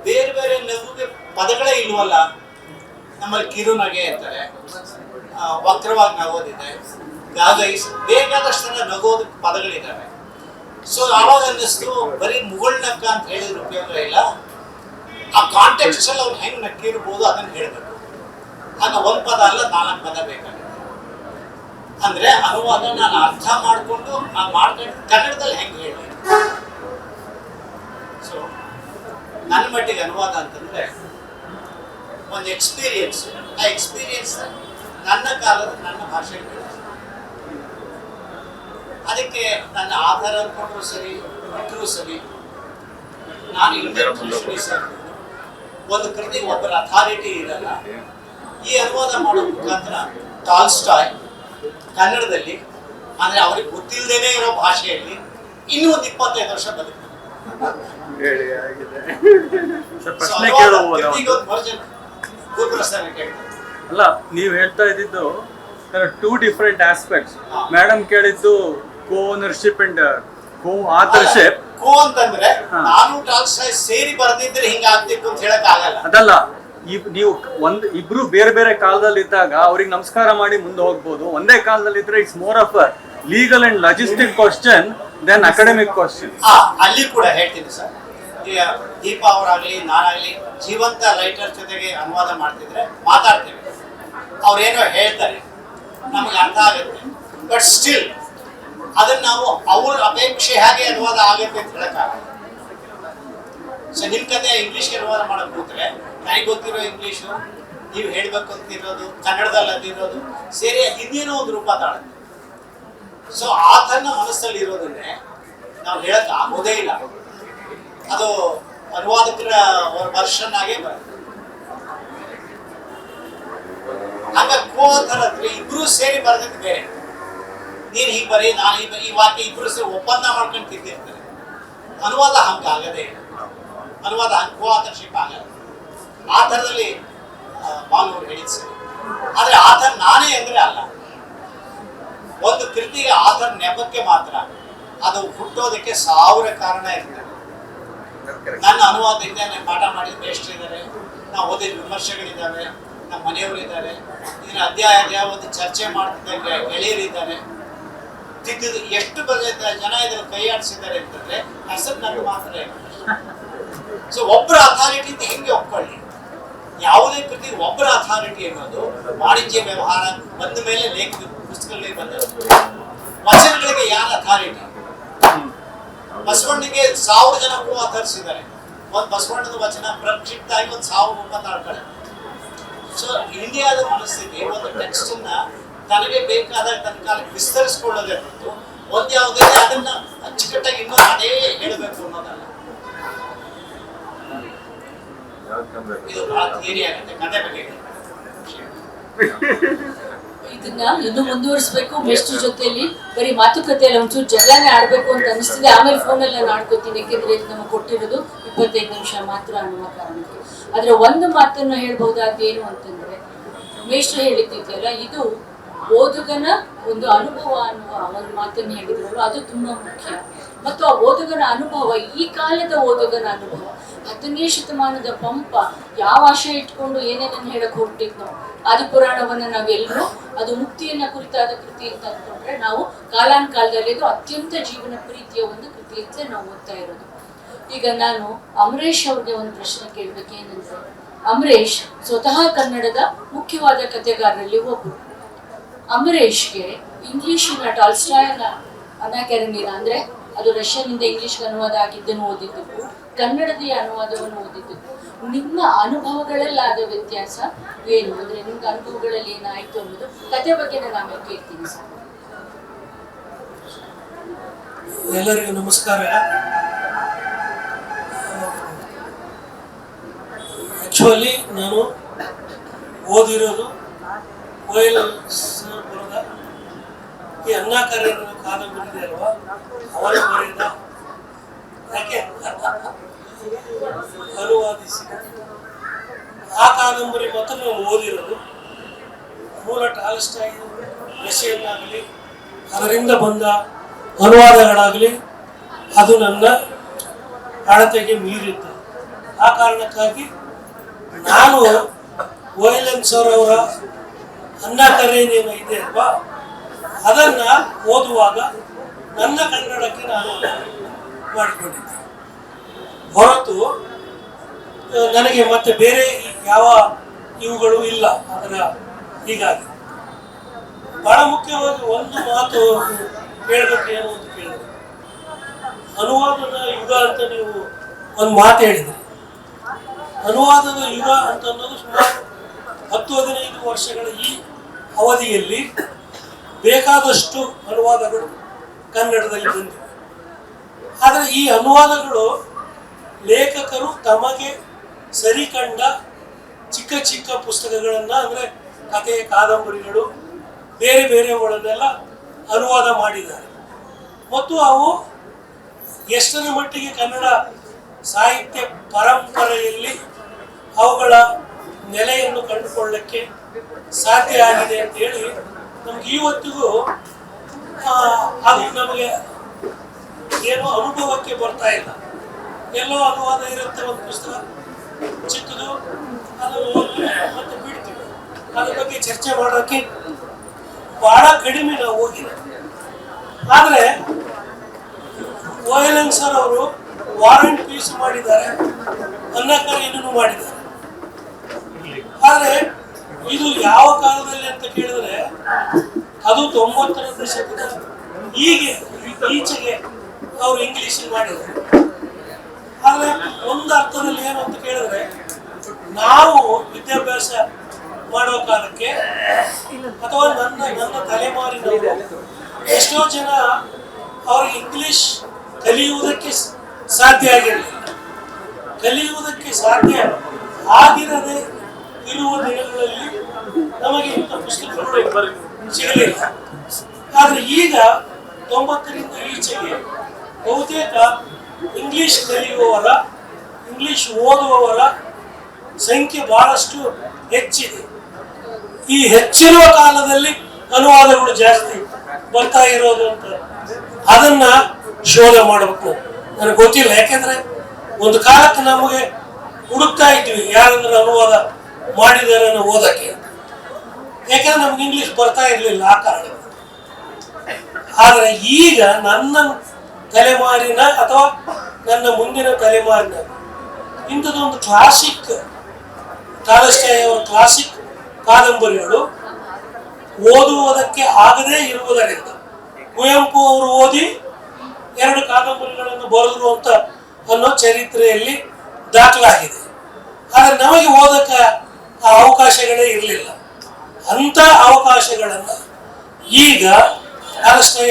ಬೇರೆ ಬೇರೆ ನಗುಗೆ ಪದಗಳೇ ಇಲ್ವಲ್ಲ? ನಮ್ಮಲ್ಲಿ ಕಿರುನಗೆ ಅಂತಾರೆ ಇರ್ತಾರೆ. ವಕ್ರವಾಗಿ ನಗೋದಿದೆ. ಗಾಗೈಸ್ ಬೇಕಾದಷ್ಟು ನಗೋದಕ್ಕೆ ಪದಗಳಿದ್ದಾವೆ ಸೊ ಆವಾಗ ಅನ್ನಿಸ್ತು, ಬರೀ ಮುಗುಳ್ನಕ್ಕ ಅಂತ ಹೇಳಿದ್ರೆ ಉಪಯೋಗ ಇಲ್ಲ. ಆ ಕಾಂಟೆಕ್ಸ್ಟ್ ಅಲ್ಲಿ ಅವ್ರು ಹೆಂಗ್ ನಕ್ಕಿರ್ಬೋದು ಅದನ್ನ ಹೇಳ್ಬೇಕು. ಆಗ ಒಂದ್ ಪದ ಅಲ್ಲ ನಾಲ್ಕು ಪದ ಬೇಕಾಗುತ್ತೆ. ಅಂದ್ರೆ ಅನುವಾದ ನಾನು ಅರ್ಥ ಮಾಡಿಕೊಂಡು ನಾನು ಮಾಡ್ಕೊಂಡು ಕನ್ನಡದಲ್ಲಿ ಹೆಂಗ್ ಹೇಳಿ? ಸೊ ನನ್ನ ಮಟ್ಟಿಗೆ ಅನುವಾದ ಅಂತಂದ್ರೆ ಒಂದು ಎಕ್ಸ್ಪೀರಿಯನ್ಸ್ ಆ ಎಕ್ಸ್ಪೀರಿಯನ್ಸ್ ನನ್ನ ಕಾಲದ ನನ್ನ ಭಾಷೆ ಅದಕ್ಕೆ ನನ್ನ ಆಧಾರ ಕೊಟ್ಟರು ಸರಿ ಬಿಟ್ಟರು ಸರಿ. ನಾನು ಇಂಡಿಯನ್ ಸರ್. ಒಂದು ಕೃತಿ ಒಬ್ಬರ ಅಥಾರಿಟಿ ಇರಲ್ಲ ಈ ಅನುವಾದ ಮಾಡೋ ಮುಖಾಂತರ ಟಾಲ್ಸ್ಟಾಯ್ ಕನ್ನಡದಲ್ಲಿ ಅಂದ್ರೆ ಅವ್ರಿಗೆ ಗೊತ್ತಿಲ್ಲದೇನೆ ಇರೋ ಭಾಷೆಯಲ್ಲಿ ಇನ್ನೂ ಒಂದು ಇಪ್ಪತ್ತೈದು ವರ್ಷ ಬದುಕು ಅಲ್ಲ ನೀವು ಹೇಳ್ತಾ ಇದ್ದಿದ್ದು ಟೂ ಡಿಫ್ರೆಂಟ್ ಆಸ್ಪೆಕ್ಟ್ಸ್. ಮೇಡಮ್ ಕೇಳಿದ್ದು co ownership and co authorship co ಅಂತಂದ್ರೆ. ನಾನು ಟಾಲ್ಸ್ಟಾಯ್ ಸೇರಿ ಬರೆದಿದ್ರೆ ಹಿಂಗಾಗ್ತಿತ್ತು ಅಂತ ಹೇಳಕ್ ಆಗಲ್ಲ. ಅದಲ್ಲ ಇಬ್- ನೀವು ಒಂದ್ ಇಬ್ರು ಬೇರೆ ಬೇರೆ ಕಾಲದಲ್ಲಿ ಇದ್ದಾಗ ಅವ್ರಿಗೆ ನಮಸ್ಕಾರ ಮಾಡಿ ಮುಂದೆ ಹೋಗ್ಬೋದು. ಒಂದೇ ಕಾಲದಲ್ಲಿ ಇದ್ರೆ it's more of legal and logistic question then academic question ಆ, ಅಲ್ಲಿ ಕೂಡ ಹೇಳ್ತೀನಿ ಸರ್. ಈಗ ದೀಪ ಅವರಾಗ್ಲಿ ನಾನಾಗ್ಲಿ ಜೀವಂತ ರೈಟರ್ ಜೊತೆಗೆ ಅನುವಾದ ಮಾಡ್ತಿದ್ರೆ ಮಾತಾಡ್ತೇವೆ. ಅವ್ರೇನೋ ಹೇಳ್ತಾರೆ ನಮ್ಗೆ ಅರ್ಥ ಆಗುತ್ತೆ. ಬಟ್ ಸ್ಟಿಲ್ ಅದನ್ನ ನಾವು ಅವ್ರ ಅಪೇಕ್ಷೆ ಹಾಗೆ ಅನುವಾದ ಆಗುತ್ತೆ ಅಂತ ಹೇಳಕ್ಕಾಗಲ್ಲ ಸೊ ನಿಮ್ ಕತೆ ಇಂಗ್ಲಿಷ್ಗೆ ಅನುವಾದ ಮಾಡಕ್ ಕೂತ್ರೆ, ನನಗೆ ಗೊತ್ತಿರೋ ಇಂಗ್ಲಿಷ್ ನೀವು ಹೇಳ್ಬೇಕು ಅಂತಿರೋದು ಕನ್ನಡದಲ್ಲಿ ಅದಿರೋದು ಸೇರಿ ಹಿಂದಿನೋ ಒಂದು ರೂಪ ತಾಳುತ್ತೆ. ಸೊ ಆತನ ಮನಸ್ಸಲ್ಲಿ ಇರೋದನ್ನೇ ನಾವು ಹೇಳಕ್ ಆಗೋದೇ ಇಲ್ಲ. ಅದು ಅನುವಾದಕರ ವರ್ಷನ್ ಆಗೇ ಬರುತ್ತೆ. ಹಂಗ ಕೋ ಥರ ಇಬ್ರು ಸೇರಿ ಬರ್ದಿದ್ದು ಬೇರೆ. ನೀನ್ ಹೀಗೆ ಬರೀ ನಾನು ಈ ಈ ವಾಕ್ಯ ಇಬ್ಬರು ಸೇರಿ ಒಪ್ಪಂದ ಮಾಡ್ಕೊಂಡು ತಿಂದಿರ್ತಾರೆ ಅನುವಾದ ಹಂಗ ಆಗದೆ. ಅನುವಾದ ಹಂಗ ಕೋ ಆಥರ್ಶಿಪ್ ಆಗಲ್ಲ ಆ ಥರದಲ್ಲಿ ಬಾನವರು ಹೇಳಿದ್ ಸರಿ. ಆ ಆಥರ್ ನಾನೇ ಅಂದರೆ ಅಲ್ಲ. ಒಂದು ಕೃತಿಗೆ ಆಧಾರ ನೆಪಕ್ಕೆ ಮಾತ್ರ. ಅದು ಹುಟ್ಟೋದಕ್ಕೆ ಸಾವಿರ ಕಾರಣ ಇರ್ತದೆ. ನನ್ನ ಅನುವಾದದಿಂದ ನಾನು ಪಾಠ ಮಾಡಿದ ಮೇಷ್ಟ್ರಿದ್ದಾರೆ ನಾವು ಓದಿದ ವಿಮರ್ಶೆಗಳಿದ್ದಾವೆ ನಮ್ಮ ಮನೆಯವರು ಇದ್ದಾರೆ ಇದನ್ನ ಅಧ್ಯಾಯ ಒಂದು ಚರ್ಚೆ ಮಾಡ್ತಿದ್ದ ಗೆಳೆಯರಿದ್ದಾರೆ ತಿದ್ದಿದ್ದು ಎಷ್ಟು ಬಗೆಯ ಜನ ಇದನ್ನು ಕೈ ಆಡಿಸಿದ್ದಾರೆ ಅಂತಂದ್ರೆ ಹೆಸರು ನನಗೆ ಮಾತ್ರ ಸೊ ಒಬ್ಬರ ಅಥಾರಿಟಿ ಅಂತ ಹೆಂಗೆ ಒಪ್ಕೊಳ್ಳಿ? ಯಾವುದೇ ಪ್ರತಿ ಒಬ್ಬರ ಅಥಾರಿಟಿ ಅನ್ನೋದು ವಾಣಿಜ್ಯ ವ್ಯವಹಾರ ಬಂದ ಮೇಲೆ ಲೇಖ ಪುಸ್ತಕಗಳಿಗೆ ಬಂದದ್ದು ವಚನಗಳಿಗೆ ಯಾರ ಅಥಾರಿಟಿ ಬಸವಣ್ಣಿಗೆ ಸಾವಿರ ಜನ ಹೂವು ಆಧರಿಸಿದ್ದಾರೆ. ಒಂದು ಬಸವಣ್ಣದ ವಚನ ಪ್ರಕ್ಷಿಪ್ತ ಆಗಿ ಒಂದು ಸಾವಿರ ರೂಪಾಯಿ ಸೊ ಇಂಡಿಯಾದ ಮನಸ್ಥಿತಿ, ಒಂದು ಟೆಕ್ಸ್ಟ್ ಅನ್ನ ತನಗೆ ಬೇಕಾದ ತನ್ನ ಕಾಲಕ್ಕೆ ವಿಸ್ತರಿಸ್ಕೊಳ್ಳೋದೇ ಹೊರತು ಒಂದ್ ಯಾವುದೇ ಅದನ್ನ ಅಚ್ಚುಕಟ್ಟಾಗಿ ಇನ್ನೂ ಅದೇ ಹೇಳಬೇಕು ಅನ್ನೋದಲ್ಲ. ಇದು ಥಿಯರಿ ಆಗುತ್ತೆ, ಕತೆ ಬಗ್ಗೆ ಇದನ್ನ ಇನ್ನು ಮುಂದುವರಿಸಬೇಕು. ಮೇಷ್ಟ್ರ ಜೊತೆಲಿ ಬರೀ ಮಾತುಕತೆಯಲ್ಲಿ ಒಂಚೂರು ಜಗಳನೇ ಆಡ್ಬೇಕು ಅಂತ ಅನಿಸ್ತಿದೆ. ಆಮೇಲೆ ಫೋನಲ್ಲಿ ನಾನು ಆಡ್ಕೋತೀನಿ ಯಾಕೆಂದ್ರೆ ನಮಗೆ ಕೊಟ್ಟಿರೋದು ಇಪ್ಪತ್ತೈದು ನಿಮಿಷ ಮಾತ್ರ ಅನ್ನುವ ಕಾರಣಕ್ಕೆ. ಆದ್ರೆ ಒಂದು ಮಾತನ್ನ ಹೇಳ್ಬಹುದಾದ ಏನು ಅಂತಂದ್ರೆ, ಮೇಷ್ಟ್ರು ಹೇಳಿದ್ದಿದೆಯಲ್ಲ ಇದು ಓದುಗನ ಒಂದು ಅನುಭವ ಅನ್ನುವ ಒಂದು ಮಾತನ್ನು ಹೇಳಿದ್ರು ಅದು ತುಂಬಾ ಮುಖ್ಯ. ಮತ್ತು ಆ ಓದುಗನ ಅನುಭವ, ಈ ಕಾಲದ ಓದುಗನ ಅನುಭವ, ಹತ್ತನೇ ಶತಮಾನದ ಪಂಪ, ಯಾವ ಆಶಯ ಇಟ್ಕೊಂಡು ಏನೇನನ್ನು ಹೇಳಕ್ ಹೊರಟಿದ್ನೋ ಆದಿಪುರಾಣವನ್ನ ನಾವೆಲ್ಲರೂ ಅದು ಮುಕ್ತಿಯನ್ನ ಕುರಿತಾದ ಕೃತಿ ಅಂತ ಅಂದ್ಕೊಂಡ್ರೆ ನಾವು ಕಾಲಾನುಕಾಲದಲ್ಲಿ ಅದು ಅತ್ಯಂತ ಜೀವನ ಪ್ರೀತಿಯ ಒಂದು ಕೃತಿ ಅಂತ ನಾವು ಓದ್ತಾ ಇರೋದು. ಈಗ ನಾನು ಅಮರೇಶ್ ಅವ್ರಿಗೆ ಒಂದು ಪ್ರಶ್ನೆ ಕೇಳ್ಬೇಕೇನಂದ್ರೆ ಅಮರೇಶ್ ಸ್ವತಃ ಕನ್ನಡದ ಮುಖ್ಯವಾದ ಕಥೆಗಾರರಲ್ಲಿ ಒಬ್ಬರು. ಅಮರೇಶ್ಗೆ ಇಂಗ್ಲಿಷಿನ ಟಾಲ್ಸ್ಟಾಯನ ಅನಾಕರಣೀಯ ಅಂದ್ರೆ ಅದು ರಷ್ಯನ್ನಿಂದ ಇಂಗ್ಲಿಷ್ಗೆ ಅನುವಾದ ಆಗಿದ್ದನ್ನು ಓದಿದ್ದಕ್ಕೂ ಕನ್ನಡದ ಅನುವಾದವನ್ನು ಓದಿದ್ದಕ್ಕೂ ನಿಮ್ಮ ಅನುಭವಗಳಲ್ಲಾದ ವ್ಯತ್ಯಾಸ ಏನು? ಅಂದರೆ ನಿಮ್ಮ ಅನುಭವಗಳಲ್ಲಿ ಏನಾಯ್ತು ಅನ್ನೋದು ಕತೆ ಬಗ್ಗೆ ನಾನು ಕೇಳ್ತೀನಿ ಸರ್. ಎಲ್ಲರಿಗೂ ನಮಸ್ಕಾರ. ಆ್ಯಕ್ಚುಲಿ ನಾನು ಓದಿರೋದು ಕೊಯ್ಲ್ ಬರೆದ ಈ ಅನ್ನಾಕಾರ್ಯನ ಕಾದಂಬರಿ ಇದೆ ಅಲ್ವಾ? ಅವರು ಬರೆದ ಯಾಕೆ? ಅನುವಾದಿಸಿ ಆ ಕಾದಂಬರಿ ಮಾತ್ರ ನಾವು ಓದಿರೋದು. ಮೂಲ ಟಾಲ್ಸ್ಟಾಯ್ ರಶಿಯನ್ನಾಗಲಿ, ಅದರಿಂದ ಬಂದ ಅನುವಾದಗಳಾಗಲಿ, ಅದು ನನ್ನ ಅಳತೆಗೆ ಮೀರಿತ್ತು ಆ ಕಾರಣಕ್ಕಾಗಿ ನಾನು ವೈಲನ್ ಸರ್ ಅವರ ಅನ್ನ ಕರೆಯನೇನು ಇದೆ ಅಲ್ವಾ? ಅದನ್ನ ಓದುವಾಗ ನನ್ನ ಕನ್ನಡಕ್ಕೆ ನಾನು ಮಾಡಿಕೊಂಡಿದ್ದೆ. ಹೊರತು ನನಗೆ ಮತ್ತೆ ಬೇರೆ ಯಾವ ಇವುಗಳು ಇಲ್ಲ. ಅದರ ಹೀಗಾಗಿ ಬಹಳ ಮುಖ್ಯವಾಗಿ ಒಂದು ಮಾತು ಹೇಳಬೇಕು ಏನು ಅಂತ ಕೇಳಿದ್ರೆ, ಅನುವಾದದ ಯುಗ ಅಂತ ನೀವು ಒಂದು ಮಾತು ಹೇಳಿದ್ರಿ. ಅನುವಾದದ ಯುಗ ಅಂತ ಅನ್ನೋದು ಸುಮಾರು ಹತ್ತು ಹದಿನೈದು ವರ್ಷಗಳ ಈ ಅವಧಿಯಲ್ಲಿ ಬೇಕಾದಷ್ಟು ಅನುವಾದಗಳು ಕನ್ನಡದಲ್ಲಿ ಬಂದಿವೆ. ಆದರೆ ಈ ಅನುವಾದಗಳು ಲೇಖಕರು ತಮಗೆ ಸರಿ ಕಂಡ ಚಿಕ್ಕ ಚಿಕ್ಕ ಪುಸ್ತಕಗಳನ್ನು ಅಂದರೆ ಕಥೆ, ಕಾದಂಬರಿಗಳು, ಬೇರೆ ಬೇರೆಗಳನ್ನೆಲ್ಲ ಅನುವಾದ ಮಾಡಿದ್ದಾರೆ. ಮತ್ತು ಅವು ಎಷ್ಟರ ಮಟ್ಟಿಗೆ ಕನ್ನಡ ಸಾಹಿತ್ಯ ಪರಂಪರೆಯಲ್ಲಿ ಅವುಗಳ ನೆಲೆಯನ್ನು ಕಂಡುಕೊಳ್ಳಕ್ಕೆ ಸಾಧ್ಯ ಆಗಿದೆ ಅಂತ ಹೇಳಿ ನಮ್ಗೆ ಇವತ್ತಿಗೂ ಅದು ನಮಗೆ ಏನೋ ಅನುಭವಕ್ಕೆ ಬರ್ತಾ ಇಲ್ಲ. ಎಲ್ಲೋ ಅನುವಾದ ಇರುತ್ತೆ ಒಂದು ಪುಸ್ತಕ, ಚಿಕ್ಕದು, ಅದು ಮತ್ತೆ ಬಿಡ್ತೀವಿ. ಅದ್ರ ಬಗ್ಗೆ ಚರ್ಚೆ ಮಾಡೋಕ್ಕೆ ಬಹಳ ಕಡಿಮೆ ನಾವು ಹೋಗಿಲ್ಲ. ಆದರೆ ಓಯಲನ್ ಸರ್ ಅವರು ವಾರಂಟ್ ಪೀಸ್ ಮಾಡಿದ್ದಾರೆ ಅನ್ನಕರೇನೂ ಮಾಡಿದ್ದಾರೆ. ಆದರೆ ಇದು ಯಾವ ಕಾಲದಲ್ಲಿ ಅಂತ ಕೇಳಿದ್ರೆ ಅದು ತೊಂಬತ್ತರ ದಶಕದ ಹೀಗೆ ಈಚೆಗೆ ಅವರು ಇಂಗ್ಲಿಷ್ ಮಾಡಿದ್ರು. ಆದ್ರೆ ಒಂದು ಅರ್ಥದಲ್ಲಿ ಏನು ಅಂತ ಕೇಳಿದ್ರೆ ನಾವು ವಿದ್ಯಾಭ್ಯಾಸ ಮಾಡೋ ಕಾಲಕ್ಕೆ ಅಥವಾ ನನ್ನ ನನ್ನ ತಲೆಮಾರಿನವರು ಎಷ್ಟೋ ಜನ ಅವ್ರಿಗೆ ಇಂಗ್ಲಿಷ್ ಕಲಿಯುವುದಕ್ಕೆ ಸಾಧ್ಯ ಆಗಿರಲಿಲ್ಲ. ಕಲಿಯುವುದಕ್ಕೆ ಸಾಧ್ಯ ಆಗಿರದೆ ಇರುವ ದಿನಗಳಲ್ಲಿ ನಮಗೆ ಇಂಥ ಪುಸ್ತಕಗಳು ಸಿಗಲಿಲ್ಲ. ಆದರೆ ಈಗ ತೊಂಬತ್ತರಿಂದ ಈಚೆಗೆ ಬಹುತೇಕ ಇಂಗ್ಲಿಷ್ ಕಲಿಯುವವರ ಇಂಗ್ಲಿಷ್ ಓದುವವರ ಸಂಖ್ಯೆ ಬಹಳಷ್ಟು ಹೆಚ್ಚಿದೆ. ಈ ಹೆಚ್ಚಿರುವ ಕಾಲದಲ್ಲಿ ಅನುವಾದಗಳು ಜಾಸ್ತಿ ಬರ್ತಾ ಇರೋದು ಅಂತ ಅದನ್ನ ಶೋಧ ಮಾಡಬೇಕು. ನನಗೆ ಗೊತ್ತಿಲ್ಲ. ಯಾಕೆಂದ್ರೆ ಒಂದು ಕಾಲಕ್ಕೆ ನಮಗೆ ಹುಡುಕ್ತಾ ಇದ್ವಿ. ಯಾರಂದ್ರೆ ಅನುವಾದ ಮಾಡಿದ್ದಾರೆ ನಾವು ಓದಕ್ಕೆ. ಯಾಕಂದ್ರೆ ನಮ್ಗೆ ಇಂಗ್ಲಿಷ್ ಬರ್ತಾ ಇರಲಿಲ್ಲ ಆ ಕಾರಣ ಆದರೆ ಈಗ ನನ್ನ ತಲೆಮಾರಿನ ಅಥವಾ ನನ್ನ ಮುಂದಿನ ತಲೆಮಾರಿನ, ಇಂಥದ್ದೊಂದು ಕ್ಲಾಸಿಕ್ ಟಾಲಸ್ಟಾಯ್ ಕ್ಲಾಸಿಕ್ ಕಾದಂಬರಿಗಳು ಓದುವುದಕ್ಕೆ ಆಗದೇ ಇರುವುದರಿಂದ, ಕುವೆಂಪು ಅವರು ಓದಿ ಎರಡು ಕಾದಂಬರಿಗಳನ್ನು ಬರೆದ್ರು ಅಂತ ಅನ್ನೋ ಚರಿತ್ರೆಯಲ್ಲಿ ದಾಖಲಾಗಿದೆ. ಆದರೆ ನಮಗೆ ಓದಕ್ಕೆ ಆ ಅವಕಾಶಗಳೇ ಇರಲಿಲ್ಲ. ಅಂಥ ಅವಕಾಶಗಳನ್ನು ಈಗ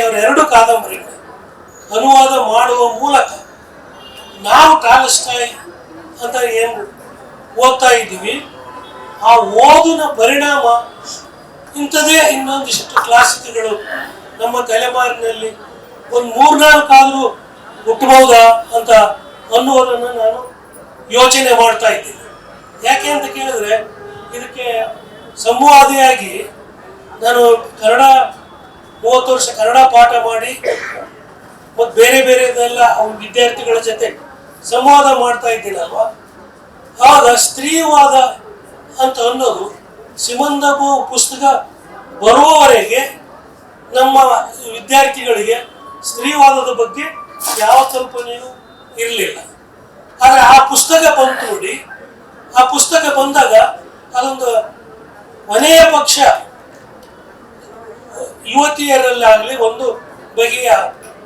ಅವರ ಎರಡು ಕಾದಂಬರಿಗಳು ಅನುವಾದ ಮಾಡುವ ಮೂಲಕ ನಾವು ಟಾಲಸ್ಟಾಯ್ ಅಂತ ಏನು ಓದ್ತಾ ಇದ್ದೀವಿ, ಆ ಓದಿನ ಪರಿಣಾಮ ಇಂಥದೇ ಇನ್ನೊಂದಿಷ್ಟು ಕ್ಲಾಸಿಕ್ಗಳು ನಮ್ಮ ತಲೆಮಾರಿನಲ್ಲಿ ಒಂದು ಮೂರ್ನಾಲ್ಕಾದರೂ ಹುಟ್ಟಬಹುದಾ ಅಂತ ಅನ್ನುವುದನ್ನು ನಾನು ಯೋಚನೆ ಮಾಡ್ತಾ ಇದ್ದೀನಿ. ಯಾಕೆ ಅಂತ ಕೇಳಿದ್ರೆ ಇದಕ್ಕೆ ಸಂವಾದಿಯಾಗಿ ನಾನು ಕನ್ನಡ ಮೂವತ್ತು ವರ್ಷ ಕನ್ನಡ ಪಾಠ ಮಾಡಿ, ಮತ್ತು ಬೇರೆ ಬೇರೆದೆಲ್ಲ ಅವ್ನ ವಿದ್ಯಾರ್ಥಿಗಳ ಜೊತೆ ಸಂವಾದ ಮಾಡ್ತಾ ಇದ್ದೀನಲ್ವಾ? ಆಗ ಸ್ತ್ರೀವಾದ ಅಂತ ಅನ್ನೋದು ಸಿಮಂದಬು ಪುಸ್ತಕ ಬರುವವರೆಗೆ ನಮ್ಮ ವಿದ್ಯಾರ್ಥಿಗಳಿಗೆ ಸ್ತ್ರೀವಾದದ ಬಗ್ಗೆ ಯಾವ ಕಲ್ಪನೆಯೂ ಇರಲಿಲ್ಲ. ಆದರೆ ಆ ಪುಸ್ತಕ ಬಂತು ನೋಡಿ, ಆ ಪುಸ್ತಕ ಬಂದಾಗ ಅದೊಂದು ಮನೆಯ ಪಕ್ಷ, ಯುವತಿಯರಲ್ಲಾಗಲಿ ಒಂದು ಬಗೆಯ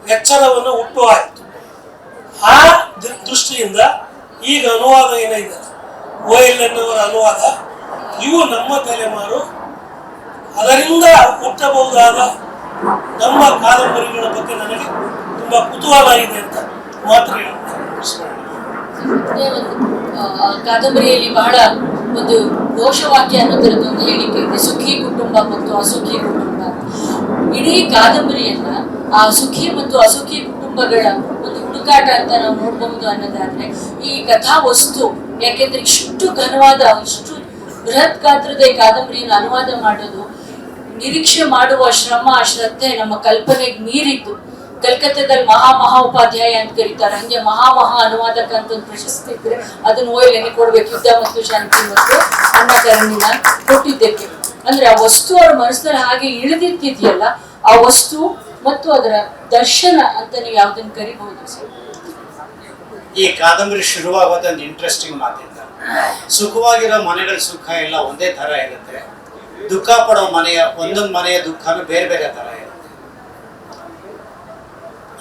ಎಚ್ಚರವನ್ನು ಹುಟ್ಟು ಆಯಿತು ಆ ದೃಷ್ಟಿಯಿಂದ ಈಗ ಅನುವಾದ ಏನಿದೆ? ಓ ಎಲ್ ಅನುವಾದ. ಇವು ನಮ್ಮ ತಲೆಮಾರು ಅದರಿಂದ ಹುಟ್ಟಬಹುದಾದ ನಮ್ಮ ಕಾದಂಬರಿಗಳ ಬಗ್ಗೆ ನನಗೆ ತುಂಬಾ ಕುತೂಹಲ ಇದೆ ಅಂತ ಮಾತ್ರ ಕಾದಂಬರಿಯಲ್ಲಿ ಬಹಳ ಒಂದು ಘೋಷವಾಕ್ಯ ಅನ್ನೋದರದ್ದು ಒಂದು ಹೇಳಿಕೆ ಇದೆ. ಸುಖಿ ಕುಟುಂಬ ಮತ್ತು ಅಸುಖಿ ಕುಟುಂಬ. ಇಡೀ ಕಾದಂಬರಿಯನ್ನ ಆ ಸುಖಿ ಮತ್ತು ಅಸುಖಿ ಕುಟುಂಬಗಳ ಒಂದು ಹುಡುಕಾಟ ಅಂತ ನಾವು ನೋಡಬಹುದು ಅನ್ನೋದಾದ್ರೆ, ಈ ಕಥಾ ವಸ್ತು ಯಾಕೆಂದ್ರೆ ಇಷ್ಟು ಘನವಾದ, ಇಷ್ಟು ಬೃಹತ್ ಗಾತ್ರದ ಈ ಕಾದಂಬರಿಯನ್ನು ಅನುವಾದ ಮಾಡೋದು, ನಿರೀಕ್ಷೆ ಮಾಡುವ ಶ್ರಮ, ಶ್ರದ್ಧೆ ನಮ್ಮ ಕಲ್ಪನೆಗೆ ಮೀರಿದ್ದು ಕಲ್ಕತ್ತಾದಲ್ಲಿ ಮಹಾ ಮಹಾ ಉಪಾಧ್ಯಾಯ ಅಂತ ಕರೀತಾರೆ. ಹಂಗೆ ಮಹಾ ಮಹಾ ಅನುವಾದಕ ಅಂತ ಒಂದು ಪ್ರಶಸ್ತಿ ಇದ್ರೆ ಅದನ್ನ ಓಯ್ಲೆನೆ ಕೊಡ್ಬೇಕು. ಯುದ್ಧ ಮತ್ತು ಶಾಂತಿ ಮತ್ತು ಅನ್ನ ಕೊಟ್ಟಿದ್ದಕ್ಕೆ. ಅಂದ್ರೆ ಆ ವಸ್ತು ಅವ್ರ ಮನಸ್ಸಲ್ಲಿ ಹಾಗೆ ಇಳಿದಿತ್ತಿದೆಯಲ್ಲ ಆ ವಸ್ತು ಮತ್ತು ಅದರ ದರ್ಶನ ಅಂತ ನೀವು ಯಾವ್ದನ್ನ ಕರಿಬಹುದು ಸರ್? ಈ ಕಾದಂಬರಿ ಶುರುವಾಗುವಂತ ಒಂದು ಇಂಟ್ರೆಸ್ಟಿಂಗ್ ಮಾತಿಂದ. ಸುಖವಾಗಿರೋ ಮನೆಗಳ ಸುಖ ಎಲ್ಲ ಒಂದೇ ತರ ಇರುತ್ತೆ. ದುಃಖ ಪಡೋ ಮನೆಯ, ಒಂದೊಂದು ಮನೆಯ ದುಃಖನೂ ಬೇರೆ ಬೇರೆ ತರ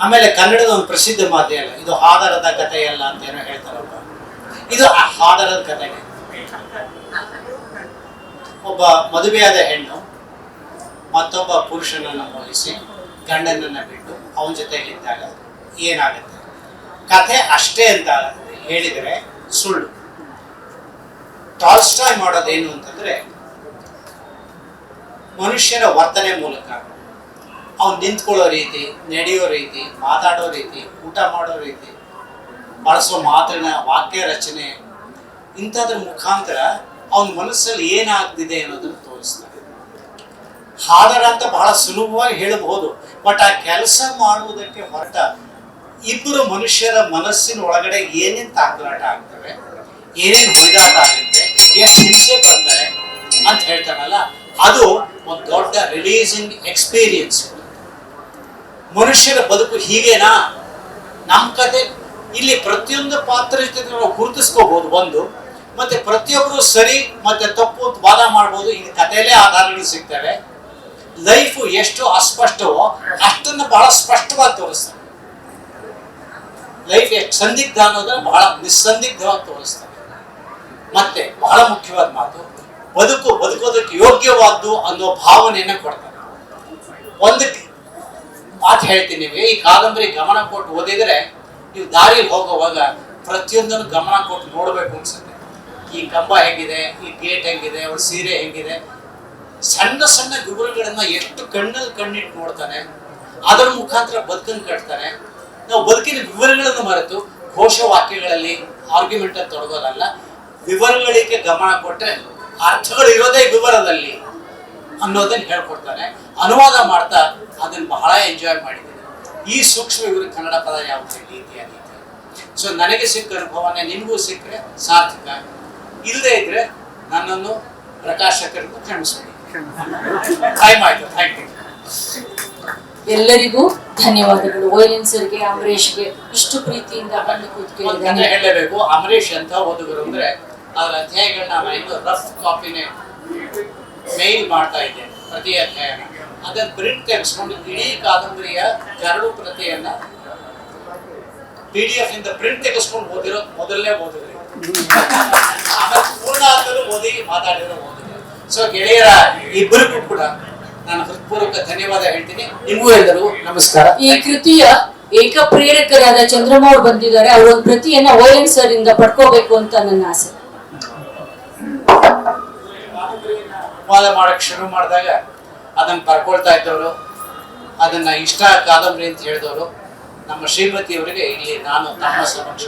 ಆಮೇಲೆ ಕನ್ನಡದ ಒಂದು ಪ್ರಸಿದ್ಧ ಮಾತು ಅಲ್ಲ ಇದು ಹಾದರದ ಕಥೆಯಲ್ಲ ಅಂತ ಏನೋ ಹೇಳ್ತಾರಲ್ಲ. ಇದು ಹಾದರದ ಕಥೆಗೆ ಒಬ್ಬ ಮದುವೆಯಾದ ಹೆಣ್ಣು ಮತ್ತೊಬ್ಬ ಪುರುಷನನ್ನು ಮೋಹಿಸಿ ಗಂಡನನ್ನ ಬಿಟ್ಟು ಅವನ ಜೊತೆಗಿದ್ದಾಗ ಏನಾಗುತ್ತೆ? ಕಥೆ ಅಷ್ಟೇ ಅಂತ ಹೇಳಿದರೆ ಸುಳ್ಳು. ಟಾಲ್ಸ್ಟಾಯ್ ಮಾಡೋದೇನು ಅಂತಂದ್ರೆ ಮನುಷ್ಯರ ವರ್ತನೆ ಮೂಲಕ ಅವ್ನು ನಿಂತ್ಕೊಳ್ಳೋ ರೀತಿ, ನಡೆಯೋ ರೀತಿ, ಮಾತಾಡೋ ರೀತಿ, ಊಟ ಮಾಡೋ ರೀತಿ, ಬಳಸೋ ಮಾತಿನ, ವಾಕ್ಯ ರಚನೆ, ಇಂಥದ್ರ ಮುಖಾಂತರ ಅವನ ಮನಸ್ಸಲ್ಲಿ ಏನಾಗ್ತಿದೆ ಅನ್ನೋದನ್ನು ತೋರಿಸ್ತಾರೆ. ಹಾದರ ಅಂತ ಬಹಳ ಸುಲಭವಾಗಿ ಹೇಳಬಹುದು ಬಟ್ ಆ ಕೆಲಸ ಮಾಡುವುದಕ್ಕೆ ಹೊರಟ ಇಬ್ಬರು ಮನುಷ್ಯರ ಮನಸ್ಸಿನ ಒಳಗಡೆ ಏನೇನು ತಾಕಲಾಟ ಆಗ್ತವೆ, ಏನೇನು ಹೊಯ್ದಾಟ ಆಗುತ್ತೆ, ಏನು ಹಿಂಸೆ ಪಡ್ತಾರೆ ಅಂತ ಹೇಳ್ತಾರಲ್ಲ, ಅದು ಒಂದು ದೊಡ್ಡ ರಿಲೀಸಿಂಗ್ ಎಕ್ಸ್ಪೀರಿಯನ್ಸ್ ಮನುಷ್ಯರ ಬದುಕು ಹೀಗೇನಾ? ನಮ್ಮ ಕತೆ. ಇಲ್ಲಿ ಪ್ರತಿಯೊಂದು ಪಾತ್ರ ಜೊತೆ ನಾವು ಗುರುತಿಸ್ಕೋಬಹುದು ಒಂದು, ಮತ್ತೆ ಪ್ರತಿಯೊಬ್ಬರು ಸರಿ ಮತ್ತೆ ತಪ್ಪು ವಾದ ಮಾಡ್ಬೋದು. ಈ ಕಥೆಯಲ್ಲೇ ಆಧಾರಗಳು ಸಿಗ್ತವೆ. ಲೈಫ್ ಎಷ್ಟು ಅಸ್ಪಷ್ಟವೋ ಅಷ್ಟನ್ನು ಬಹಳ ಸ್ಪಷ್ಟವಾಗಿ ತೋರಿಸ್ತಾರೆ. ಲೈಫ್ ಎಷ್ಟು ಸಂದಿಗ್ಧ ಅನ್ನೋದನ್ನ ಬಹಳ ನಿಸ್ಸಂದಿಗ್ಧವಾಗಿ ತೋರಿಸ್ತಾರೆ. ಮತ್ತೆ ಬಹಳ ಮುಖ್ಯವಾದ ಮಾತು, ಬದುಕು ಬದುಕೋದಕ್ಕೆ ಯೋಗ್ಯವಾದ್ದು ಅನ್ನೋ ಭಾವನೆಯನ್ನ ಕೊಡ್ತಾರೆ. ಒಂದು ಮಾತು ಹೇಳ್ತೀನಿ ನಿಮಗೆ. ಈ ಕಾದಂಬರಿ ಗಮನ ಕೊಟ್ಟು ಓದಿದ್ರೆ ನೀವು ದಾರಿಯಲ್ಲಿ ಹೋಗುವಾಗ ಪ್ರತಿಯೊಂದನ್ನು ಗಮನ ಕೊಟ್ಟು ನೋಡಬೇಕು ಅನ್ಸುತ್ತೆ. ಈ ಕಂಬ ಹೆಂಗಿದೆ, ಈ ಗೇಟ್ ಹೆಂಗಿದೆ, ಅವ್ರ ಸೀರೆ ಹೆಂಗಿದೆ. ಸಣ್ಣ ಸಣ್ಣ ವಿವರಗಳನ್ನ ಎಷ್ಟು ಕಣ್ಣಲ್ಲಿ ಕಣ್ಣಿಟ್ಟು ನೋಡ್ತಾನೆ, ಅದರ ಮುಖಾಂತರ ಬದುಕನ್ನು ಕಟ್ತಾನೆ. ನಾವು ಬದುಕಿನ ವಿವರಗಳನ್ನು ಮರೆತು ಘೋಷವಾಕ್ಯಗಳಲ್ಲಿ ಆರ್ಗ್ಯುಮೆಂಟ್ ಅಲ್ಲಿ ತೊಡಗೋದಲ್ಲ, ವಿವರಗಳಿಗೆ ಗಮನ ಕೊಟ್ಟರೆ ಅರ್ಥಗಳು ಇರೋದೇ ವಿವರದಲ್ಲಿ ಅನ್ನೋದನ್ನ ಹೇಳ್ಕೊಡ್ತಾನೆ. ಅನುವಾದ ಮಾಡ್ತಾ ಅದನ್ನ ಬಹಳ ಎಂಜಾಯ್ ಮಾಡಿದ್ದೀನಿ. ಈ ಸೂಕ್ಷ್ಮ ಇವರು ಕನ್ನಡ ಪದ ಯಾವುದೇ ರೀತಿಯಾಗಿ ಸೊ ನನಗೆ ಸಿಕ್ಕ ಅನುಭವನೇ ನಿಮಗೂ ಸಿಕ್ಕರೆ ಸಾರ್ಥಕ. ಇಲ್ಲದೆ ಇದ್ರೆ ನನ್ನನ್ನು ಪ್ರಕಾಶಕರಿಗೂ ಕ್ಷಮಿಸ್ಬಿಡಿ. ಥ್ಯಾಂಕ್ ಯು ಎಲ್ಲರಿಗೂ ಧನ್ಯವಾದಗಳು. ಓಯನ್ ಸರ್ಗೆ ಅಂಬರೀಷ್ಗೆ ಇಷ್ಟು ಪ್ರೀತಿಯಿಂದ ಬಂದು ಕೂತ್ಕೊಂಡು ಹೇಳಲೇಬೇಕು ಅಮರೇಶ್ ಅಂತ ಓದುಗರು ಅಂದ್ರೆ ಅದರ ಅಧ್ಯಾಯಗಳನ್ನ ನಾನು ಇನ್ನು ರಫ್ ಕಾಪಿನೇ ಮೇಲ್ ಮಾಡ್ತಾ ಇದ್ದೆ ಪ್ರತಿ ಅಧ್ಯಾಯನ. ಅದನ್ನ ಪ್ರಿಂಟ್ ತೆಗೆಸ್ಕೊಂಡು ಇಡೀ ಕಾದಂಬರಿಯ ಕರಡು ಪ್ರತಿಯನ್ನ ಪಿ ಡಿ ಎಫ್ ಇಂದ ಪ್ರಿಂಟ್ ತೆಗೆಸ್ಕೊಂಡು ಓದಿರೋ ಮೊದಲನೇ ಓದಿದ್ರಿ. ಆಮೇಲೆ ಪೂರ್ಣ ಆದರೂ ಓದಿ ಮಾತಾಡಿರೋ ಓದಿದ್ರಿ. ಸೊ ಗೆಳೆಯರ ಇಬ್ಬರಿಗೂ ಕೂಡ ನಾನು ಹೃತ್ಪೂರ್ವಕ ಧನ್ಯವಾದ ಹೇಳ್ತೀನಿ. ನಿಮಗೂ ಎಲ್ಲರೂ ನಮಸ್ಕಾರ. ಈ ಕೃತಿಯ ಏಕ ಪ್ರೇರಕರಾದ ಚಂದ್ರಮ್ಮ ಅವ್ರು ಬಂದಿದ್ದಾರೆ. ಅವ್ರ ಒಂದು ಪ್ರತಿಯನ್ನ ಎನ್ ಸರ್ ಇಂದ ಪಡ್ಕೋಬೇಕು ಅಂತ ನನ್ನ ಆಸೆ. ಮಾಡಕ್ ಶುರು ಮಾಡಿದಾಗ ಅದನ್ನು ಕರ್ಕೊಳ್ತಾ ಇದ್ದವರು, ಅದನ್ನು ಇಷ್ಟ ಕಾದಂಬರಿ ಅಂತ ಹೇಳಿದವರು, ನಮ್ಮ ಶ್ರೀಮತಿಯವರಿಗೆ ಇಲ್ಲಿ ನಾನು ತಮ್ಮ ಸಮಕ್ಷ